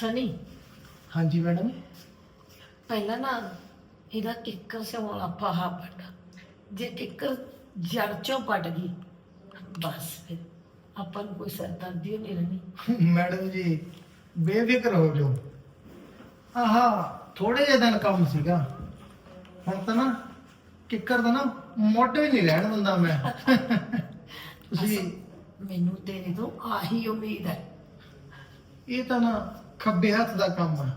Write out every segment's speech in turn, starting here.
ਸਨੀ ਹਾਂਜੀ ਮੈਡਮ। ਪਹਿਲਾਂ ਨਾ ਇਹਦਾ ਕਿੱਕਰ ਸਿਉਣਾ ਫਾਹਾ ਪੱਟ ਜੇ ਕਿੱਕਰ ਜੜ ਚੋਂ ਪੱਟ ਗਈ ਬਸ ਫਿਰ। ਆਪਾਂ ਨੂੰ ਕੋਈ ਸਰਦਰਦੀ ਨਹੀਂ ਰਹਿਣੀ। ਮੈਡਮ ਜੀ ਬੇਫਿਕਰ ਹੋ ਜਾਓ। ਆਹਾ ਥੋੜੇ ਜਿਹੇ ਦਿਨ ਕੰਮ ਸੀਗਾ। ਹੁਣ ਤਾਂ ਨਾ ਕਿੱਕਰ ਦਾ ਨਾ ਮੋਢੇ ਵੀ ਨਹੀਂ ਰਹਿਣ ਦਿੰਦਾ ਮੈਂ। ਤੁਸੀਂ ਮੈਨੂੰ ਤੇਰੇ ਤੋਂ ਆਹੀ ਉਮੀਦ ਹੈ। ਇਹ ਤਾਂ ਨਾ ਖੱਬੇ ਹੱਥ ਦਾ ਕੰਮ ਆ।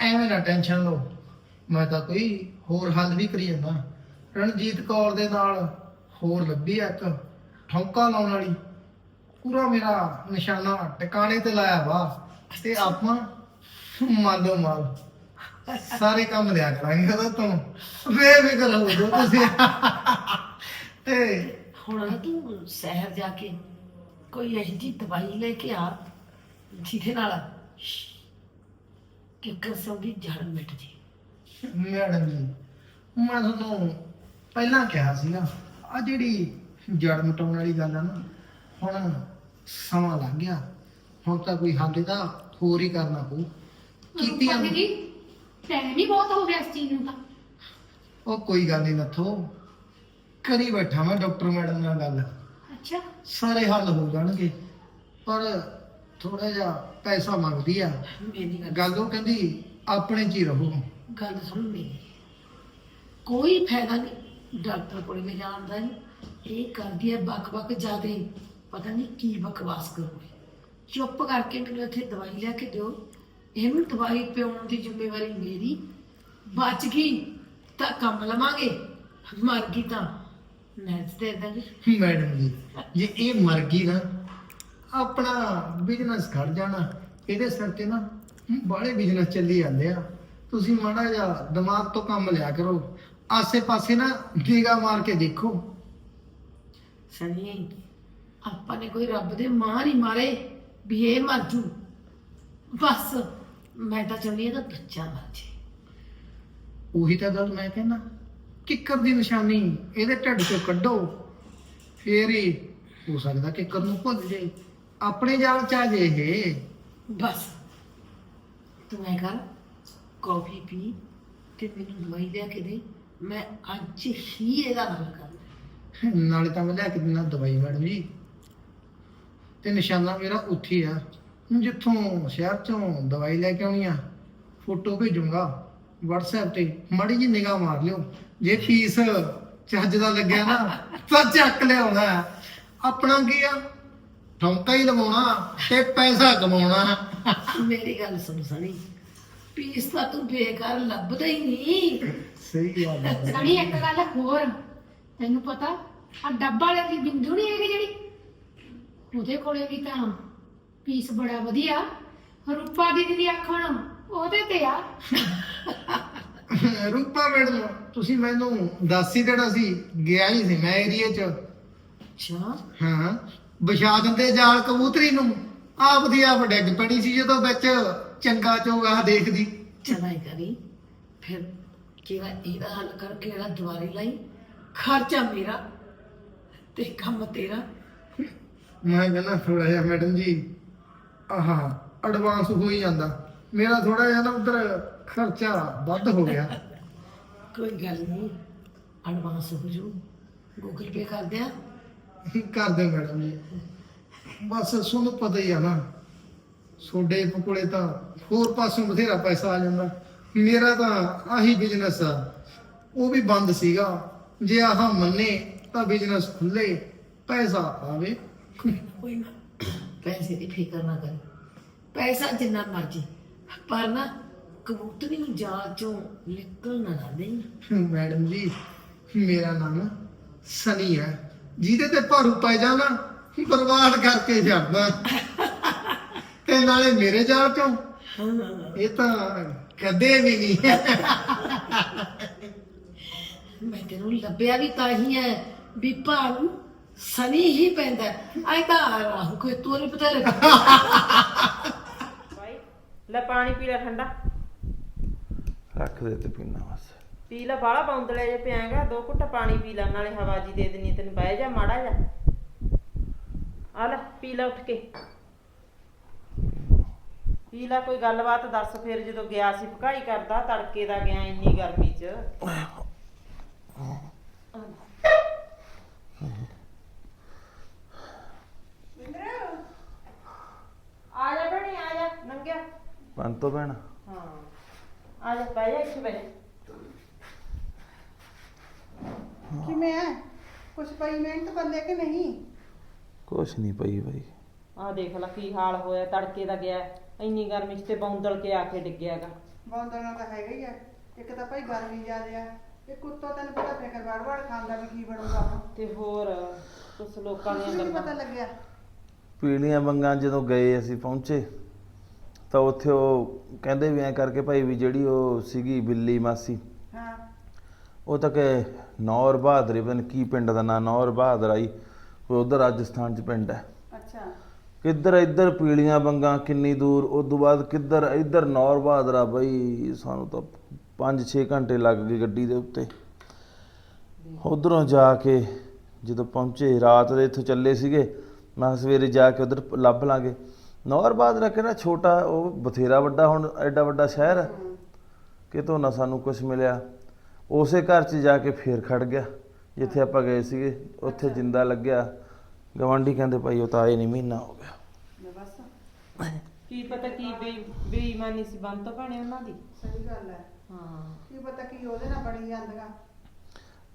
ਐਵੇਂ ਨਾ ਟੈਨਸ਼ਨ ਲਓ। ਮੈਂ ਤਾਂ ਕੋਈ ਹੋਰ ਹੱਲ ਵੀ ਕਰੀ ਜਾਂਦਾ। ਰਣਜੀਤ ਕੌਰ ਦੇ ਨਾਲ ਹੋਰ ਲੱਭੀ ਇੱਕ ਠੌਂਕਾ ਲਾਉਣ ਵਾਲੀ। ਪੂਰਾ ਮੇਰਾ ਨਿਸ਼ਾਨਾ ਟਿਕਾਣੇ ਤੇ ਲਾਇਆ ਵਾ ਤੇ ਆਪਾਂ ਮੰਨੋ ਮਾਲ। ਸਾਰੇ ਕੰਮ ਲਿਆ ਕਰਾਂਗੇ ਉਹਦਾ ਤੋਂ। ਬੇਫਿਕਰ ਹੋ ਜਾਓ ਤੁਸੀਂ। ਤੇ ਹੁਣ ਨਾ ਤੂੰ ਸ਼ਹਿਰ ਜਾ ਕੇ ਕੋਈ ਇਹੋ ਜਿਹੀ ਦਵਾਈ ਲੈ ਕੇ ਆ, ਜਿਹਦੇ ਨਾਲ ਕਿੱਕਰ ਸਿਉਂ ਦੀ ਜੜ ਮਿਟ ਜੇ। ਮੈਡਮ ਜੀ ਮੈਂ ਤੁਹਾਨੂੰ ਪਹਿਲਾਂ ਕਿਹਾ ਸੀਗਾ ਆ ਜਿਹੜੀ ਜੜ ਮਟਾਉਣ ਵਾਲੀ ਗੱਲ ਆ ਨਾ ਹੁਣ ਸਮਾਂ ਲੰਘ ਗਿਆ। ਹੁਣ ਤਾਂ ਕੋਈ ਹੱਲ ਦਾ ਹੋਰ ਹੀ ਕਰਨਾ ਪਊ। ਕੀਤੀਆਂ ਰੂਪਾ ਦੀਦੀ ਟਾਈਮ ਹੀ ਬਹੁਤ ਹੋ ਗਿਆ ਇਸ ਚੀਜ਼ ਨੂੰ ਤਾਂ। ਉਹ ਕੋਈ ਗੱਲ ਨਹੀਂ ਨੱਥੋ ਕਰੀ ਬੈਠਾ ਮੈਂ ਡਾਕਟਰ ਮੈਡਮ ਨਾਲ ਗੱਲ। ਅੱਛਾ। ਸਾਰੇ ਹੱਲ ਹੋ ਜਾਣਗੇ ਪਰ ਥੋੜਾ ਜਿਹਾ ਪੈਸਾ ਮੰਗਦੀ ਆ। ਮੇਰੀ ਗੱਲ ਗੱਲ ਉਹ ਕਹਿੰਦੀ ਆਪਣੇ ਚ ਹੀ ਰਹੋ। ਗੱਲ ਸੁਣ ਮੇਰੀ। ਕੋਈ ਫਾਇਦਾ ਨਹੀਂ। ਡਾਕਟਰ ਕੋਲ ਲੈ ਜਾਣ ਦਾ ਨਹੀਂ ਇਹ ਕਰਦੀ ਹੈ ਬਕ ਬਕ ਜਿਆਦੇ। ਪਤਾ ਨਹੀਂ ਕੀ ਬਕਵਾਸ ਕਰੂਗੀ। ਚੁੱਪ ਕਰਕੇ ਮੈਨੂੰ ਇੱਥੇ ਦਵਾਈ ਲਿਆ ਕੇ ਦਿਓ। ਇਹਨੂੰ ਦਵਾਈ ਪਿਉਣ ਦੀ ਜ਼ਿੰਮੇਵਾਰੀ ਮੇਰੀ। ਬਚ ਗਈ ਤਾਂ ਕੰਮ ਲਵਾਂਗੇ। ਮਰ ਗਈ ਤਾਂ। ਮੈਂ ਤੇ ਦਾਂਗੀ ਮੈਡਮ ਜੀ ਜੇ ਇਹ ਮਰ ਗਈ ਨਾ ਆਪਣਾ ਬਿਜ਼ਨਸ ਖੜ ਜਾਣਾ ਇਹਦੇ ਸਿਰ ਤੇ ਨਾ ਬਾਹਲੇ ਬਿਜ਼ਨਸ ਚੱਲੀ ਜਾਂਦੇ ਆ। ਤੁਸੀਂ ਮਾੜਾ ਜਿਹਾ ਦਿਮਾਗ ਤੋਂ ਕੰਮ ਲਿਆ ਕਰੋ। ਆਸੇ-ਪਾਸੇ ਨਾ ਨਿਗਾਹ ਮਾਰ ਕੇ ਦੇਖੋ। ਸਨੀ ਆਪਾਂ ਨੇ ਕੋਈ ਰੱਬ ਦੇ ਮਾਂ ਨਹੀਂ ਮਾਰੇ ਵੀ ਇਹ ਮਰ ਜੂ। ਬਸ ਮੈਂ ਤਾਂ ਚਾਹੁੰਦੀ ਹਾਂ ਤਾਂ ਬੱਚਾ ਮਰ ਜੇ। ਉਹੀ ਤਾਂ ਗੱਲ ਮੈਂ ਕਹਿੰਦਾ ਕਿੱਕਰ ਦੀ ਨਿਸ਼ਾਨੀ ਇਹਦੇ ਢਿੱਡ ਚੋਂ ਕੱਢੋ। ਫੇਰ ਹੀ ਹੋ ਸਕਦਾ ਕਿੱਕਰ ਨੂੰ ਭੁੱਲ ਜੇ ਆਪਣੇ ਜਾਲ ਚ ਆ ਜੇ ਇਹ। ਬਸ। ਤੂੰ ਐ ਕਰ ਕੌਫੀ ਪੀ ਤੇ ਮੈਨੂੰ ਦਵਾਈ ਲਿਆ ਕੇ ਦੇ। ਮੈਂ ਅੱਜ ਹੀ ਇਹਦਾ ਹੱਲ ਕਰਨਾ ਨਾਲੇ ਤਾਂ ਮੈਂ ਲੈ ਕੇ ਦਿੰਦਾ ਦਵਾਈ ਮੈਡਮ ਜੀ। ਤੇ ਨਿਸ਼ਾਨਾ ਮੇਰਾ ਉੱਥੇ ਹੀ ਆ ਜਿੱਥੋਂ ਸ਼ਹਿਰ ਚੋਂ ਦਵਾਈ ਲੈ ਕੇ ਆਉਣੀ ਆ ਫੋਟੋ ਭੇਜੂੰਗਾ WhatsApp ਤੇ। ਮੜੀ ਜੀ ਨਿਗਾਹ ਮਾਰ ਲਿਓ। ਜੇ ਫੀਸ ਚੱਜ ਦਾ ਲੱਗਿਆ ਨਾ ਤਾਂ ਚੱਕ ਲਿਆਉਣਾ। ਆਪਣਾ ਕੀ ਆ? ਠੌਂਕਾ ਹੀ ਲਵਾਉਣਾ ਤੇ ਪੈਸਾ ਕਮਾਉਣਾ। ਮੇਰੀ ਗੱਲ ਸੁਣ ਸਣੀ ਪੀਸ ਤਾਂ ਤੂੰ ਬੇਕਾਰ ਲੱਭਦਾ ਹੀ ਨਹੀਂ। ਸਹੀ ਗੱਲ ਹੈ। ਸਣੀ ਇੱਕ ਗੱਲ ਹੋਰ ਤੈਨੂੰ ਪਤਾ ਆ ਡੱਬਾ ਵਾਲੇ ਦੀ ਬਿੰਦੂ ਨਹੀਂ ਹੈਗੀ ਜਿਹੜੀ? ਉਹਦੇ ਕੋਲੇ ਵੀ ਤਾਂ ਪੀਸ ਬੜਾ ਵਧੀਆ ਰੂਪਾ ਦੀਦੀ ਦੀ ਅੱਖ ਉਹਦੇ ਤੇ ਆ। ਰੂਪਾ ਮੈਡਮ ਤੁਸੀਂ ਮੈਨੂੰ ਦੱਸ ਹੀ ਦੇਣਾ ਸੀ ਗਿਆ ਹੀ ਸੀ ਮੈਂ ਏਰੀਏ 'ਚ। ਅੱਛਾ। ਹਾਂ। ਵਿਛਾ ਦਿੰਦੇ ਜਾਲ ਕਬੂਤਰੀ ਨੂੰ। ਆਪ ਦੀ ਆਪ ਡਿੱਗ ਪਣੀ ਸੀ ਜਦੋਂ ਵਿੱਚ ਚੰਗਾ ਚੋਗਾ ਦੇਖਦੀ। ਚਲਾਈ ਕਰੀ। ਫਿਰ ਕਿਹੜਾ ਇਹਦਾ ਹੱਲ ਕਰਕੇ ਇਹਦਾ ਦੁਆਰੇ ਲਾਈ? ਖਰਚਾ ਮੇਰਾ ਤੇ ਕੰਮ ਤੇਰਾ। ਮੈਂ ਕਹਿੰਦਾ ਥੋੜਾ ਜਿਹਾ ਮੈਡਮ ਜੀ ਆਹਾ ਐਡਵਾਂਸ ਹੋ ਹੀ ਜਾਂਦਾ। ਮੇਰਾ ਥੋੜਾ ਜਿਹਾ ਨਾ ਉਧਰ ਖਰਚਾ ਵੱਧ ਹੋ ਗਿਆ। ਕੋਈ ਗੱਲ ਨਹੀਂ ਐਡਵਾਂਸ ਹੋ ਜੂ। ਗੂਗਲ ਪੇ ਕਰ ਦਿਆਂ। ਕਰ ਦੇ ਮੈਡਮ ਜੀ। ਬਸ ਤੁਹਾਨੂੰ ਪਤਾ ਹੀ ਆ ਨਾ ਤੁਹਾਡੇ ਕੋਲੇ ਤਾਂ ਹੋਰ ਪਾਸੋਂ ਬਥੇਰਾ ਪੈਸਾ ਆ ਜਾਂਦਾ। ਮੇਰਾ ਤਾਂ ਆਹੀ ਬਿਜ਼ਨਸ ਆ। ਉਹ ਵੀ ਬੰਦ ਸੀਗਾ। ਜੇ ਆਹ ਮੰਨੇ ਤਾਂ ਬਿਜ਼ਨਸ ਖੁੱਲੇ ਪੈਸਾ ਆਵੇ। ਕੋਈ ਨਾ ਪੈਸੇ ਦੀ ਫਿਕਰ ਨਾ ਕਰ। ਪੈਸਾ ਜਿੰਨਾ ਮਰਜ਼ੀ ਪਰ ਨਾ ਕਬੂਤਰੀ ਨੂੰ ਜਾਲ ਚੋਂ ਨਿਕਲਣਾ ਨਾ ਦੇਈ ਮੈਡਮ ਜੀ ਮੇਰਾ ਨਾਮ ਸਨੀ ਹੈ। ਜਿਹਦੇ ਤੇ ਭਾਰੂ ਪੈ ਜਾਣਾ ਬਰਬਾਦ ਕਰਕੇ ਛੱਡਦਾ। ਤੇ ਨਾਲੇ ਮੇਰੇ ਜਾਲ ਚੋਂ? ਇਹ ਤਾਂ ਕਦੇ ਵੀ ਨਹੀਂ। ਮੈਂ ਤੈਨੂੰ ਲੱਭਿਆ ਵੀ ਤਾਂ ਹੀ ਹੈ ਵੀ ਭਾਰੂ ਸਨੀ ਹੀ ਪੈਂਦਾ। ਆਈ ਤਾਂ ਰਾਹੂ ਕੋਈ ਤੂੰ ਨਹੀਂ ਪਤਾ ਲੱਗਾ ਭਾਈ ਲੈ ਪਾਣੀ ਪੀ ਲੈ ਠੰਡਾ। ਰੱਖ ਦੇ ਤੇ ਪੀਣਾ ਬਸ। ਪੀ ਲੈ ਬਾਹਲਾ ਬੌਂਦਲੇ ਜੇ ਪਿਆਂਗਾ ਦੋ ਘੁੱਟ ਪਾਣੀ ਪੀ ਲੈ ਨਾਲੇ ਹਵਾ ਜੀ ਦੇ ਦੇਣੀ ਤੈਨੂੰ ਬਹਿ ਜਾ ਮਾੜਾ ਜਾ ਆ ਲੈ ਪੀ ਲੈ ਉੱਠ ਕੇ। ਪੀ ਲੈ ਕੋਈ ਗੱਲਬਾਤ ਦੱਸ ਫਿਰ ਜਦੋਂ ਗਿਆ ਸੀ ਭਕਾਈ ਕਰਦਾ ਤੜਕੇ ਦਾ ਗਿਆ ਇੰਨੀ ਗਰਮੀ 'ਚ। ਆ ਜਾ ਭੈਣੇ ਆ ਜਾ ਨੰਗਿਆ ਬੰਦ ਤੋਂ ਭੈਣ। ਹਾਂ। ਆ ਜਾ ਬਹਿ ਜਾ ਇੱਥੇ ਬਹਿ ਜਾ। ਕਿਵੇਂ ਐ? ਕੁਛ ਪਈ ਮਿਹਨਤ ਪੱਲੇ ਕਿ ਨਹੀਂ? ਕੁਛ ਨਹੀਂ ਪਈ ਬਾਈ। ਆ ਦੇਖ ਲੈ ਕੀ ਹਾਲ ਹੋਇਆ ਤੜਕੇ ਦਾ ਗਿਆ ਇੰਨੀ ਗਰਮੀ 'ਚ ਤੇ ਬੌਂਦਲ ਕੇ ਆ ਕੇ ਡਿੱਗਿਆਗਾ ਬੌਂਦਣਾ ਤਾਂ ਹੈਗਾ ਹੀ ਐ। ਇੱਕ ਤਾਂ ਭਾਈ ਗਰਮੀ ਜ਼ਿਆਦੇ ਆ ਇਹ ਕੁੱਤਾ ਤੈਨੂੰ ਪਤਾ ਫਿਕਰ ਵੜ ਵੜ ਖਾਂਦਾ ਵੀ ਕੀ ਬਣੂਗਾ ਹੁਣ ਤੇ ਹੋਰ ਕੁਛ ਲੋਕਾਂ ਦੀਆਂ ਕੁਛ ਨੀ ਪਤਾ ਗੱਲਾਂ ਲੱਗਿਆ। ਪੀਲੀਆਂ ਬੰਗਾਂ ਜਦੋਂ ਗਏ ਅਸੀਂ ਪਹੁੰਚੇ ਤਾਂ ਉੱਥੇ ਉਹ ਕਹਿੰਦੇ ਵੀ ਐ ਕਰਕੇ ਭਾਈ ਵੀ ਜਿਹੜੀ ਉਹ ਸੀਗੀ ਬਿੱਲੀ ਮਾਸੀ ਹਾਂ। ਉਹ ਤਾਂ ਕਿ ਨੌਰ ਬਹਾਦਰੀ ਪਤਾ ਨੀ ਕੀ ਪਿੰਡ ਦਾ ਨਾਂ ਨੌਰ ਬਹਾਦਰ ਆਈ ਉਹ ਉਧਰ ਰਾਜਸਥਾਨ ਚ ਪਿੰਡ ਹੈ। ਅੱਛਾ। ਕਿੱਧਰ ਇੱਧਰ ਪੀਲੀਆਂ ਬੰਗਾਂ ਕਿੰਨੀ ਦੂਰ ਉਸ ਤੋਂ ਬਾਅਦ ਕਿੱਧਰ ਇੱਧਰ ਨੌਰ ਬਹਾਦਰਾ ਬਈ ਸਾਨੂੰ ਤਾਂ 5-6 ਘੰਟੇ ਲੱਗ ਗਏ ਗੱਡੀ ਦੇ ਉੱਤੇ। ਉਧਰੋਂ ਜਾ ਕੇ ਜਦੋਂ ਪਹੁੰਚੇ ਰਾਤ ਦੇ ਇੱਥੋਂ ਚੱਲੇ ਸੀਗੇ ਮੈਂ ਸਵੇਰੇ ਜਾ ਕੇ ਉਧਰ ਲੱਭ ਲਾਂਗੇ। ਨੌਰ ਬਹਾਦਰਾ ਕਿਹੜਾ ਛੋਟਾ ਉਹ ਬਥੇਰਾ ਵੱਡਾ ਹੁਣ ਐਡਾ ਵੱਡਾ ਸ਼ਹਿਰ ਹੈ। ਕਿਤੋਂ ਨਾ ਸਾਨੂੰ ਕੁਝ ਮਿਲਿਆ। ਉਸੇ ਘਰ 'ਚ ਜਾ ਕੇ ਫੇਰ ਖੜ ਗਿਆ ਜਿੱਥੇ ਆਪਾਂ ਗਏ ਸੀਗੇ ਉੱਥੇ ਜਿੰਦਾ ਲੱਗਿਆ। ਗਵਾਂਢੀ ਕਹਿੰਦੇ ਭਾਈ ਉਹ ਤਾਂ ਆਏ ਨਹੀਂ ਮਹੀਨਾ ਹੋ ਗਿਆ। ਲੈ ਬਸ। ਕੀ ਪਤਾ ਕੀ ਬੇ- ਬੇਈਮਾਨੀ ਸੀ ਬੰਦ ਤੋਂ ਭੈਣੇ ਉਹਨਾਂ ਦੀ। ਸਹੀ ਗੱਲ ਐ ਹਾਂ। ਕੀ ਪਤਾ ਕੀ ਉਹਦੇ ਨਾਲ ਬਣੀ ਜਾਂਦੀਆਂ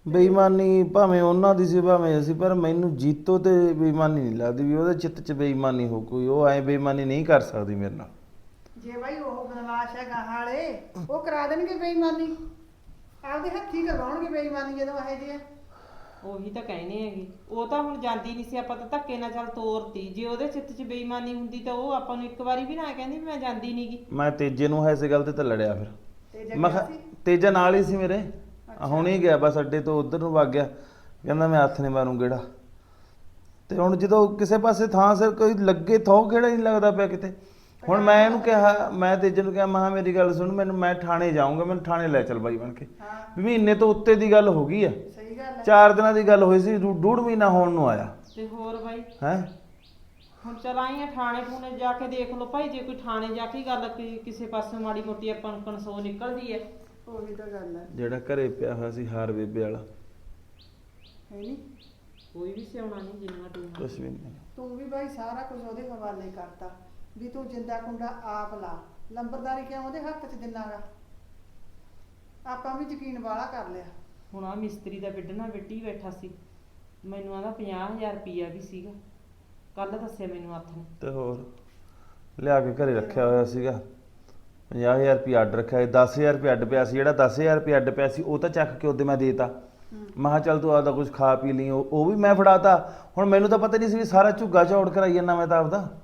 ਬੇਈਮਾਨੀ ਭਾਵੇਂ ਉਹਨਾਂ ਦੀ ਸੀ ਭਾਵੇਂ ਅਸੀਂ ਪਰ ਮੈਨੂੰ ਜੀਤੋ ਤੇ ਬੇਈਮਾਨੀ ਨਹੀਂ ਲੱਗਦੀ ਵੀ ਉਹਦੇ ਚਿੱਤ 'ਚ ਬੇਈਮਾਨੀ ਹੋ ਕੋਈ। ਉਹ ਐ ਬੇਈਮਾਨੀ ਨਹੀਂ ਕਰ ਸਕਦੀ ਮੇਰੇ ਨਾਲ। ਜੇ ਭਾਈ ਉਹ ਬਦਮਾਸ਼ ਹੈ ਗਾਹਾਂ ਵਾਲੇ ਉਹ ਕਰਾ ਦੇਣਗੇ ਬੇਈਮਾਨੀ। ਆਪਦੇ ਹੱਥੀ ਕਰਵਾਉਣਗੇ ਬੇਈਮਾਨੀ ਜਦੋਂ ਇਹ ਜੇ ਉਹੀ ਤਾਂ ਕਹਿੰਦੇ ਹੈਗੇ। ਉਹ ਤਾਂ ਹੁਣ ਜਾਂਦੀ ਨਹੀਂ ਸੀ ਆਪਾਂ ਤਾਂ ਧੱਕੇ ਨਾਲ ਚੱਲ ਤੋਰਤੀ। ਜੇ ਉਹਦੇ ਚਿੱਤ 'ਚ ਬੇਈਮਾਨੀ ਹੁੰਦੀ ਤਾਂ ਉਹ ਆਪਾਂ ਨੂੰ ਇੱਕ ਵਾਰੀ ਵੀ ਨਾ ਕਹਿੰਦੀ ਵੀ ਮੈਂ ਜਾਂਦੀ ਨਹੀਂਗੀ ਮੈਂ ਤੇਜੇ ਨੂੰ ਐਸੇ ਗੱਲ ਤੇ ਤਾਂ ਲੜਿਆ ਫਿਰ। ਤੇ ਮੈਂ ਗਿਆ ਕਿਹਾ- ਸੀ? ਤੇਜਾ ਨਾਲ ਹੀ ਸੀ ਮੇਰੇ। ਹੁਣ ਹੀ ਗਿਆ ਬਸ ਅੱਡੇ ਤੋਂ ਉਧਰ ਨੂੰ ਵਗ ਗਿਆ। ਕਹਿੰਦਾ ਮੈਂ ਹੱਥ ਨੇ ਮਾਰੂ ਗੇੜਾ। ਤੇ ਹੁਣ ਜਦੋਂ ਕਿਸੇ ਪਾਸੇ ਥਾਂ ਸਿਰ ਕੋਈ ਲੱਗੇ ਥੋ ਕਿਹੜਾ ਨਹੀਂ ਲੱਗਦਾ ਪਿਆ ਕਿਤੇ। ਹੁਣ ਮੈਂ ਇਹਨੂੰ ਕਿਹਾ ਮੈਂ ਤੇਜੇ ਨੂੰ ਕਿਹਾ ਮੈਂ ਕਿਹਾ ਮੇਰੀ ਗੱਲ ਸੁਣ ਮੈਨੂੰ ਮੈਂ ਥਾਣੇ ਜਾਊਂਗਾ ਮੈਨੂੰ ਥਾਣੇ ਲੈ ਚੱਲ ਬਾਈ ਬਣ ਕੇ। ਹਾਂ। ਵੀ ਮਹੀਨੇ ਤੋਂ ਉੱਤੇ ਦੀ ਗੱਲ ਹੋ ਗਈ ਹੈ ਸਹੀ ਗੱਲ ਹੈ ਚਾਰ ਦਿਨਾਂ ਦੀ ਗੱਲ ਹੋਈ ਸੀ ਡੂ- ਡੂਢ ਮਹੀਨਾ ਹੋਣ ਨੂੰ ਆਇਆ। ਤੇ ਹੋਰ ਬਾਈ? ਹੈ? ਹੁਣ ਚਲ ਆਈ ਆ ਥਾਣੇ ਠੂਣੇ ਜਾ ਕੇ ਦੇਖ ਲਓ ਭਾਈ ਜੇ ਕੋਈ ਥਾਣੇ ਜਾ ਕੇ ਹੀ ਗੱਲ ਕੀ- ਕਿਸੇ ਪਾਸੇ ਮਾੜੀ ਮੋਟੀ ਆਪਾਂ ਨੂੰ ਕਨਸੋ ਨਿਕਲਦੀ ਹੈ ਉਹੀ ਤਾਂ ਗੱਲ ਹੈ ਜਿਹੜਾ ਘਰੇ ਪਿਆ ਹੋਇਆ ਸੀ ਹਾਰ ਬੇਬੇ ਵਾਲਾ। ਹੈ ਨਹੀਂ ਕੋਈ ਵੀ ਸਿਆਉਣਾ ਨਹੀਂ ਜਿੰਨਾ ਤੂੰ ਕੁਛ ਵੀ ਨਹੀਂ ਤੂੰ ਵੀ ਭਾਈ ਸਾਰਾ ਕੁਝ ਉਹਦੇ ਹਵਾਲੇ ਕਰਤਾ। ਵੀ ਤੂੰ ਜਿੰਦਾ ਕੁੰਡਾ ਆਪ ਲਾ। ਲੰਬਰਦਾਰੀ ਕਿਉਂ ਉਹਦੇ ਹੱਥ 'ਚ ਦਿਨਾਗਾ ਆਪਾਂ ਵੀ ਯਕੀਨ ਵਾਲਾ ਕਰ ਲਿਆ। ਹੁਣ ਆ ਮਿਸਤਰੀ ਦਾ ਬਿੱਡਣਾ ਬਿੱਟੀ ਬੈਠਾ ਸੀ। ਮੈਨੂੰ ਆਂਦਾ 50000 ਰੁਪਿਆ ਵੀ ਸੀਗਾ। ਕੱਲ ਦੱਸਿਆ ਮੈਨੂੰ ਹੱਥ ਨੇ। ਤੇ ਹੋਰ? ਲਿਆ ਕੇ ਘਰੇ ਰੱਖਿਆ ਹੋਇਆ ਸੀਗਾ। 50000 ਰੁਪਏ ਅੱਡ ਰੱਖਿਆ ਸੀ। 10000 ਰੁਪਏ ਅੱਡ ਪਿਆ ਸੀ। ਜਿਹੜਾ 10000 ਰੁਪਏ ਅੱਡ ਪਿਆ ਸੀ ਉਹ ਤਾਂ ਚੱਕ ਕੇ ਉਹਦੇ ਮੈਂ ਦੇਤਾ ਕਿਹਾ ਚੱਲ ਤੂੰ ਆਪਦਾ ਕੁਝ ਖਾ ਪੀ ਲਈ ਉਹ ਉਹ ਵੀ ਮੈਂ ਫੜਾਤਾ। ਹੁਣ ਮੈਨੂੰ ਤਾਂ ਪਤਾ ਨਹੀਂ ਸੀ ਵੀ ਸਾਰਾ ਝੁੱਗਾ ਝੌੜ ਕਰਾਈ ਜਾਂਦਾ ਮੈਂ ਤਾਂ ਆਪਦਾ।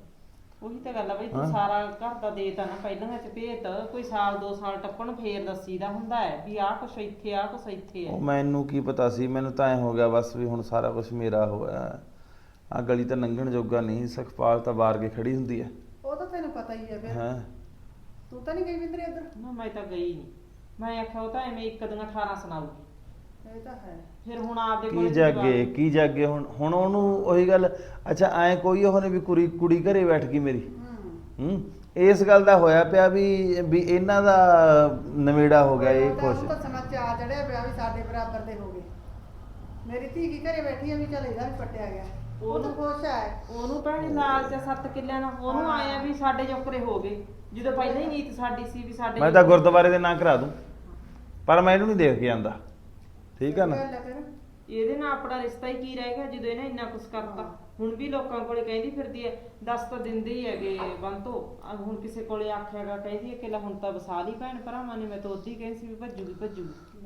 ਉਹੀ ਤਾਂ ਗੱਲ ਆ ਬਈ ਤੂੰ। ਸਾਰਾ ਘਰ ਦਾ ਦੇਤਾ ਨਾ ਪਹਿਲਾਂ ਚ ਭੇਤ ਕੋਈ ਸਾਲ ਦੋ ਸਾਲ ਟੱਪਣ ਫੇਰ ਦੱਸੀਦਾ ਹੁੰਦਾ ਹੈ ਵੀ ਆਹ ਕੁਛ ਇੱਥੇ ਆਹ ਕੁਛ ਇੱਥੇ ਹੈ। ਉਹ ਮੈਨੂੰ ਕੀ ਪਤਾ ਸੀ ਮੈਨੂੰ ਤਾਂ ਐ ਹੋ ਗਿਆ ਬਸ ਵੀ ਹੁਣ ਸਾਰਾ ਕੁਝ ਮੇਰਾ ਹੋਇਆ ਆ ਗਲੀ ਤਾਂ ਲੰਘਣ ਜੋਗਾ ਨਹੀਂ ਸੁਖਪਾਲ ਤਾਂ ਬਾਹਰ ਕੇ ਖੜੀ ਹੁੰਦੀ ਹੈ। ਉਹ ਤਾਂ ਤੈਨੂੰ ਪਤਾ ਹੀ ਹੈ ਫਿਰ। ਹੈ। ਤੂੰ ਤਾਂ ਨਹੀਂ ਗਈ ਵਿੰਦਰੇ ਉਧਰ? ਨਾ ਮੈਂ ਤਾਂ ਗਈ ਨਹੀਂ ਮੈਂ ਆਖਿਆ ਉਹ ਤਾਂ ਐਵੇਂ ਇੱਕ ਦੀਆਂ 18 ਸੁਣਾਊਗੀ। ਇਹ ਤਾਂ ਹੈ। ਫਿਰ ਹੁਣ ਆਪਦੇ ਕੀ ਜਾਗੇ ਕੀ ਜਾਗੇ ਹੁਣ? ਹੁਣ ਉਹਨੂੰ ਉਹੀ ਗੱਲ ਅੱਛਾ ਐ ਕੋਈ ਉਹ ਨਹੀਂ ਵੀ ਕੁੜੀ ਕੁੜੀ ਘਰੇ ਬੈਠ ਗਈ ਮੇਰੀ। ਹੂੰ। ਹੂੰ? ਇਸ ਗੱਲ ਦਾ ਹੋਇਆ ਪਿਆ ਵੀ ਵੀ ਇਹਨਾਂ ਦਾ ਨਵੇੜਾ ਹੋ ਗਿਆ ਇਹ ਖੁਸ਼ ਉਹ ਤਾਂ ਸਮਾਚਾਰ ਚੜਿਆ ਪਿਆ ਵੀ ਸਾਡੇ ਬਰਾਬਰ ਦੇ ਹੋ ਗਏ। ਮੇਰੀ ਧੀ ਕੀ ਘਰੇ ਬੈਠੀ ਆ ਵੀ ਚੱਲ ਇਹਦਾ ਵੀ ਪੱਟਿਆ ਗਿਆ। ਉਹ ਤਾਂ ਖੁਸ਼ ਹੈ। ਉਹਨੂੰ ਭੈਣੇ ਲਾਲਚ ਆ ਸੱਤ ਕਿੱਲਿਆਂ ਦਾ ਉਹਨੂੰ ਆਇਆ ਵੀ ਸਾਡੇ ਜੋਕਰੇ ਹੋ ਗਏ। ਜਦੋਂ ਪਹਿਲਾਂ ਹੀ ਨੀਤ ਸਾਡੀ ਸੀ ਵੀ ਸਾਡੇ ਮੈਂ ਤਾਂ ਗੁਰਦੁਆਰੇ ਦੇ ਨਾਂ ਕਰਾ ਦੂੰ। ਪਰ ਮੈਂ ਇਹਨੂੰ ਨਹੀਂ ਦੇਖ ਕੇ ਆਂਦਾ। ਠੀਕ ਆ ਨਾ? ਇਹਦੇ ਨਾਲ ਆਪਣਾ ਰਿਸ਼ਤਾ ਹੀ ਕੀ ਰਹਿ ਗਿਆ ਜਦੋਂ ਇਹਨੇ ਇੰਨਾ ਕੁਛ ਕਰਤਾ। ਹੁਣ ਵੀ ਲੋਕਾਂ ਕੋਲੇ ਕਹਿੰਦੀ ਫਿਰਦੀ ਐ ਦੱਸ ਤਾਂ ਦਿੰਦੇ ਹੀ ਹੈਗੇ ਬੰਤੋ। ਹੁਣ ਕਿਸੇ ਕੋਲੇ ਆਖਿਆਗਾ ਕਹਿੰਦੀ ਹੈ ਕਿ ਲੈ ਹੁਣ ਤਾਂ ਵਸਾ ਲਈ ਭੈਣ ਭਰਾਵਾਂ ਨੇ ਮੈਂ ਤਾਂ ਉਦੋਂ ਹੀ ਕਹਿੰਦੀ ਸੀ ਵੀ ਭੱਜੂਗੀ ਭੱਜੂਗੀ।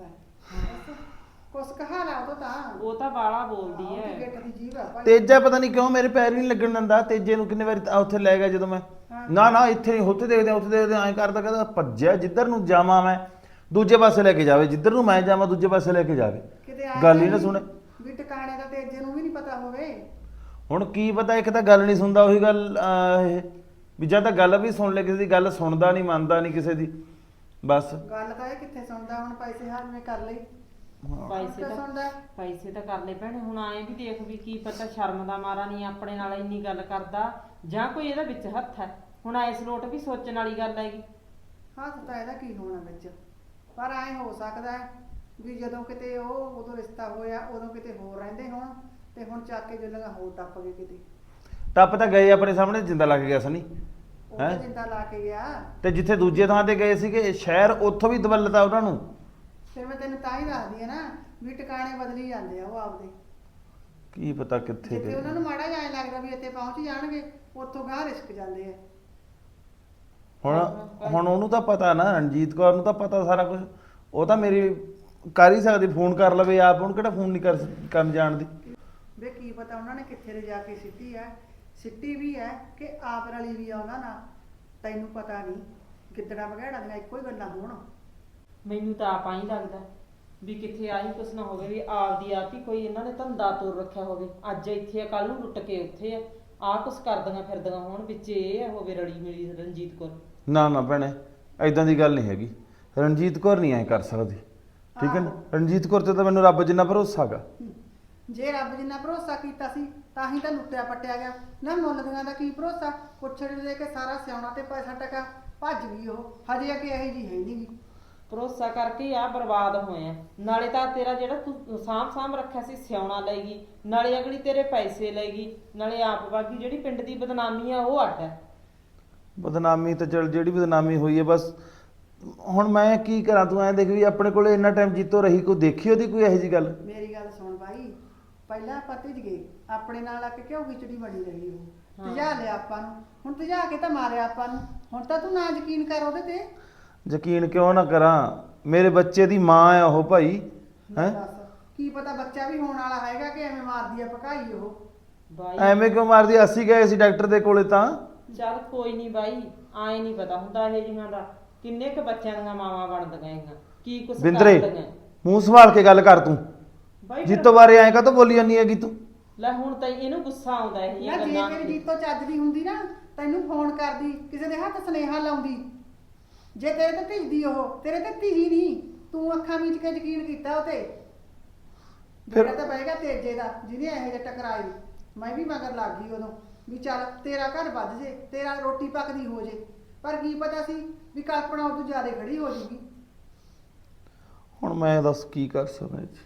ਕੁਛ ਕਹਾ ਲਾ ਉਹ ਤਾਂ। ਉਹ ਤਾਂ ਬਾਲਾ ਬੋਲਦੀ ਐ ਦੀ ਆ ਭਾਈ। ਤੇਜਾ ਪਤਾ ਨਹੀਂ ਕਿਉਂ ਮੇਰੇ ਪੈਰ ਹੀ ਨਹੀਂ ਲੱਗਣ ਦਿੰਦਾ। ਤੇਜੇ ਨੂੰ ਕਿੰਨੇ ਵਾਰੀ ਤਾਂ ਉੱਥੇ ਲੈ ਗਿਆ ਜਦੋਂ ਮੈਂ। ਨਾ ਨਾ ਇੱਥੇ ਨਹੀਂ ਉੱਥੇ ਦੇਖਦੇ ਉੱਥੇ ਦੇਖਦੇ ਐਂ ਕਰਦਾ ਕਹਿੰਦਾ ਭੱਜਿਆ ਜਿੱਧਰ ਨੂੰ ਜਾਵਾਂ ਮੈਂ। ਦੂਜੇ ਪਾਸੇ ਲੈ ਕੇ ਜਾਵੇ ਜਿੱਧਰ ਨੂੰ ਮੈਂ ਜਾਵਾਂ ਦੂਜੇ ਪਾਸੇ ਲੈ ਕੇ ਜਾਵੇ। ਕਿਤੇ ਆਏਂ ਗੱਲ ਹੀ ਨਾ ਸੁਣੇ। ਵੀ ਟਿਕਾਣੇ ਦਾ ਤੇਜੇ ਨੂੰ ਵੀ ਨਹੀਂ ਪਤਾ ਹੋਵੇ। ਹੁਣ ਕੀ ਪਤਾ ਇੱਕ ਤਾਂ ਗੱਲ ਨਹੀਂ ਸੁਣਦਾ ਉਹੀ ਗੱਲ ਅਹ, ਇਹ ਵੀ ਜਾਂ ਤਾਂ ਗੱਲ ਵੀ ਸੁਣ ਲੈ ਕਿਸੇ ਦੀ ਗੱਲ ਸੁਣਦਾ ਨਹੀਂ ਮੰਨਦਾ ਨਹੀਂ ਕਿਸੇ ਦੀ ਬਸ। ਗੱਲ ਤਾਂ ਇਹ ਕਿੱਥੇ ਸੁਣਦਾ ਹੁਣ ਪੈਸੇ ਹਾਜ਼ਮੇ ਕਰ ਲਈ। ਪੈਸੇ ਤਾਂ ਸੁਣਦਾ? ਪੈਸੇ ਤਾਂ ਕਰ ਲੈ ਭੈਣੇ ਹੁਣ ਆਏ ਵੀ ਦੇਖ ਵੀ ਕੀ ਪਤਾ ਸ਼ਰਮ ਦਾ ਮਾਰਾ ਨਹੀਂ ਆਪਣੇ ਨਾਲ ਇੰਨੀ ਗੱਲ ਕਰਦਾ ਜਾਂ ਕੋਈ ਇਹਦਾ ਵਿੱਚ ਹੱਥ ਹੈ। ਹੁਣ ਇਸ ਲੋਟ ਵੀ ਸੋਚਣ ਵਾਲੀ ਗੱਲ ਹੈਗੀ। ਹੱਥ ਤਾਂ ਇਹਦਾ ਕੀ ਹੋਣਾ ਵਿੱਚ? ਪਰ ਐ ਹੋ ਸਕਦਾ ਹੈ ਵੀ ਜਦੋਂ ਕਿਤੇ ਉਹ ਉਦੋਂ ਰਿਸ਼ਤਾ ਹੋਇਆ ਉਦੋਂ ਕਿਤੇ ਹੋਰ ਰਹਿੰਦੇ ਹੋਣ ਤੇ ਹੁਣ ਚੱਕ ਕੇ ਜੁੱਲੀਆਂ ਹੋਰ ਟੱਪ ਗਏ ਕਿਤੇ। ਟੱਪ ਤਾਂ ਗਏ ਆਪਣੇ ਸਾਹਮਣੇ ਜਿੰਦਾ ਲੱਗ ਗਿਆ ਸਨੀ। ਉਹ ਹੈਂ? ਜਿੰਦਾ ਲਾ ਕੇ ਗਿਆ। ਤੇ ਜਿੱਥੇ ਦੂਜੇ ਥਾਂ ਤੇ ਗਏ ਸੀਗੇ ਸ਼ਹਿਰ ਉੱਥੋਂ ਵੀ ਦਵਲਤਾ ਉਹਨਾਂ ਨੂੰ। ਫਿਰ ਮੈਂ ਤੈਨੂੰ ਤਾਂ ਹੀ ਦੱਸਦੀ ਆ ਨਾ ਵੀ ਟਿਕਾਣੇ ਬਦਲੀ ਜਾਂਦੇ ਆ ਉਹ ਆਪਦੇ। ਕੀ ਪਤਾ ਕਿੱਥੇ ਜਿੱਥੇ ਉਹਨਾਂ ਗਏ ਨੂੰ ਮਾੜਾ ਐਂ ਲੱਗਦਾ ਵੀ ਇੱਥੇ ਪਹੁੰਚ ਜਾਣਗੇ ਉੱਥੋਂ ਗਾਹ ਰਿਸਕ ਜਾਂਦੇ ਆ। ਹੁਣ ਹੁਣ ਉਹਨੂੰ ਤਾਂ ਪਤਾ ਨਾ ਰਣਜੀਤ ਕੌਰ ਨੂੰ ਤਾਂ ਪਤਾ ਸਾਰਾ ਕੁਝ ਉਹ ਤਾਂ ਮੇਰੀ ਕਰ ਹੀ ਸਕਦੀ ਫੋਨ ਕਰ ਲਵੇ ਆਪ ਉਹਨੂੰ ਕਿਹੜਾ ਫੋਨ ਨਹੀਂ ਕਰ ਕਰਨ ਜਾਣਦੀ। ਵੇ ਕੀ ਪਤਾ ਉਹਨਾਂ ਨੇ ਕਿੱਥੇ ਲਿਜਾ ਕੇ ਸਿੱਟੀ ਆ ਸਿੱਟੀ ਵੀ ਹੈ ਕਿ ਆਪ ਰਲੀ ਵੀ ਆ ਉਹਨਾਂ ਨਾਲ। ਤੈਨੂੰ ਪਤਾ ਨਹੀਂ ਗਿੱਦੜਾ ਵਗੈੜਾ ਦੀਆਂ ਇੱਕੋ ਹੀ ਗੱਲਾਂ ਹੋਣ। ਮੈਨੂੰ ਤਾਂ ਆਪਾ ਹੀ ਲੱਗਦਾ ਵੀ ਕਿੱਥੇ ਆਹੀ ਕੁਛ ਨਾ ਹੋਵੇ ਵੀ ਆਪਦੀ ਆਪ ਹੀ ਕੋਈ ਇਹਨਾਂ ਨੇ ਧੰਦਾ ਤੋਰ ਰੱਖਿਆ ਹੋਵੇ। ਅੱਜ ਇੱਥੇ ਆ ਕੱਲ ਨੂੰ ਲੁੱਟ ਕੇ ਉੱਥੇ ਆ। ਆਹ ਕੁਛ ਕਰਦੀਆਂ ਫਿਰਦੀਆਂ ਹੋਣ ਵਿੱਚ ਇਹ ਹੋਵੇ ਰਲੀ ਮਿਲੀ ਰਣਜੀਤ ਕੌਰ। ਨਾ ਨਾ ਭੈਣੇ ਐਦਾਂ ਦੀ ਗੱਲ ਨਹੀਂ ਹੈਗੀ। ਰਣਜੀਤ ਕੌਰ ਨਹੀਂ ਐ ਕਰ ਸਕਦੀ ਠੀਕ ਹੈ ਨਾ। ਰਣਜੀਤ ਕੌਰ ਤੇ ਤਾਂ ਮੈਨੂੰ ਰੱਬ ਜਿੰਨਾ ਭਰੋਸਾ ਹੈਗਾ। ਜੇ ਰੱਬ ਜਿੰਨਾ ਭਰੋਸਾ ਕੀਤਾ ਸੀ ਤਾਂ ਹੀ ਤਾਂ ਲੁੱਟਿਆ ਪੱਟਿਆ ਗਿਆ। ਨਾ ਮੁੱਲ ਦੀਆਂ ਦਾ ਕੀ ਭਰੋਸਾ? ਕੁਛੜ ਦੇ ਕੇ ਸਾਰਾ ਸਿਆਉਣਾ ਤੇ ਪੈਸਾ ਟਕਾ ਭੱਜ ਗਈ ਉਹ। ਹਜੇ ਕਿ ਇਹ ਜੀ ਹੈ ਨਹੀਂਗੀ ਭਰੋਸਾ ਕਰਕੇ ਆ ਬਰਬਾਦ ਹੋਏ ਆ। ਨਾਲੇ ਤਾਂ ਤੇਰਾ ਜਿਹੜਾ ਤੂੰ ਸਾਂਭ ਸਾਂਭ ਰੱਖਿਆ ਸੀ ਸਿਆਉਣਾ ਲਏਗੀ ਨਾਲੇ ਅਗਲੀ ਤੇਰੇ ਪੈਸੇ ਲਏਗੀ ਨਾਲੇ ਆਪ ਬਾਕੀ ਜਿਹੜੀ ਪਿੰਡ ਦੀ ਬਦਨਾਮੀ ਆ ਉਹ ਅੱਡ ਹੈ ਬਦਨਾਮੀ ਤਾਂ ਚਲ ਜਿਹੜੀ ਬਦਨਾਮੀ ਹੋਈ ਹੈ ਬਸ ਹੁਣ ਮੈਂ ਕੀ ਕਰਾਂ ਤੂੰ ਐਂ ਦੇਖ ਵੀ ਆਪਣੇ ਕੋਲੇ ਇੰਨਾ ਟਾਈਮ ਜੀਤੋ ਰਹੀ ਕੋਈ ਦੇਖੀ ਉਹਦੀ ਕੋਈ ਇਹੋ ਜੀ ਗੱਲ? ਮੇਰੀ ਗੱਲ ਸੁਣ ਬਾਈ ਪਹਿਲਾਂ ਆਪਾਂ ਭਿੱਜ ਗਏ ਆਪਣੇ ਨਾਲ ਆ ਕੇ ਕਿਉਂ ਖਿਚੜੀ ਬਣੀ ਰਹੀ ਉਹ। ਹਾਂ। ਤਜਾ ਲਿਆ ਆਪਾਂ ਨੂੰ ਹੁਣ ਤਜਾ ਕੇ ਤਾਂ ਮਾਰਿਆ ਆਪਾਂ ਨੂੰ। ਹੁਣ ਤਾਂ ਤੂੰ ਨਾ ਯਕੀਨ ਕਰ ਉਹਦੇ ਤੇ। ਯਕੀਨ ਕਿਉਂ ਨਾ ਕਰਾਂ? ਮੇਰੇ ਬੱਚੇ ਦੀ ਮਾਂ ਆ ਉਹ ਭਾਈ ਹੈ? ਕੀ ਪਤਾ ਬੱਚਾ ਵੀ ਹੋਣ ਵਾਲਾ ਹੈਗਾ ਕਿ ਐਵੇਂ ਮਾਰਦੀ ਆ ਪਕਾਈ ਉਹ? ਬਾਈ। ਐਵੇਂ ਕਿਉਂ ਮਾਰਦੀ? ਅਸੀਂ ਗਏ ਸੀ ਡਾਕਟਰ ਦੇ ਕੋਲੇ ਤਾਂ। ਚੱਲ ਕੋਈ ਨਹੀਂ ਬਾਈ ਆਏ ਨਹੀਂ ਪਤਾ ਹੁੰਦਾ ਇਹ ਜਿਹਾਂ ਦਾ। ਕਿੰਨੇ ਕ ਬੱਚਿਆਂ ਦੀਆਂ ਮਾਵਾਂ ਬਣਦੀਆਂ ਹੈਗੀਆਂ? ਕੀ ਕੁਛ ਬਿੰਦਰੇ ਕਰਦੀਆਂ ਮੂੰਹ ਸੰਭਾਲ ਕੇ ਗੱਲ ਕਰ ਤੂੰ। ਬਾਈ ਜੀਤੋ ਬਾਰੇ ਐਂ ਕਾ ਬੋਲੀ ਜਾਂਦੀ ਹੈਗੀ ਤੂੰ? ਲੈ ਹੁਣ ਤਾਂ ਇਹਨੂੰ ਗੁੱਸਾ ਆਉਂਦਾ ਇਹ ਨਾ ਜੇ ਗੱਲਾਂ ਨੂੰ। ਜੀਤੋ ਚੱਜਦੀ ਹੁੰਦੀ ਨਾ ਤੈਨੂੰ ਫੋਨ ਕਰਦੀ ਕਿਸੇ ਦੇ ਹੱਥ ਸੁਨੇਹਾ ਲਾਉਂਦੀ। ਜੇ ਤੇਰੇ ਤੇ ਭਿੱਜਦੀ ਉਹ ਤੇਰੇ ਤੇ ਭਿਜੀ ਨਹੀਂ ਤੂੰ ਅੱਖਾਂ ਮੀਚ ਕੇ ਯਕੀਨ ਕੀਤਾ ਉਹ ਤੇ ਫਿਰ- ਫਿਰ ਤਾਂ ਬਹਿਗਾ ਤੇਜੇ ਦਾ ਜਿਹਨੇ ਇਹੋ ਜਿਹਾ ਟਕਰਾਈ ਮੈਂ ਵੀ ਮਗਰ ਲੱਗ ਗਈ ਉਦੋਂ ਵੀ ਚੱਲ ਤੇਰਾ ਘਰ ਵੱਧ ਜੇ ਤੇਰਾ ਰੋਟੀ ਪੱਕਦੀ ਹੋ ਜੇ। ਪਰ ਕੀ ਪਤਾ ਸੀ ਵੀ ਕਲਪਨਾ ਉਦੋਂ ਜ਼ਿਆਦਾ ਖੜੀ ਹੋ ਜੂਗੀ। ਹੁਣ ਮੈਂ ਦੱਸ ਕੀ ਕਰ ਸਕਦਾ ਇਹ 'ਚ?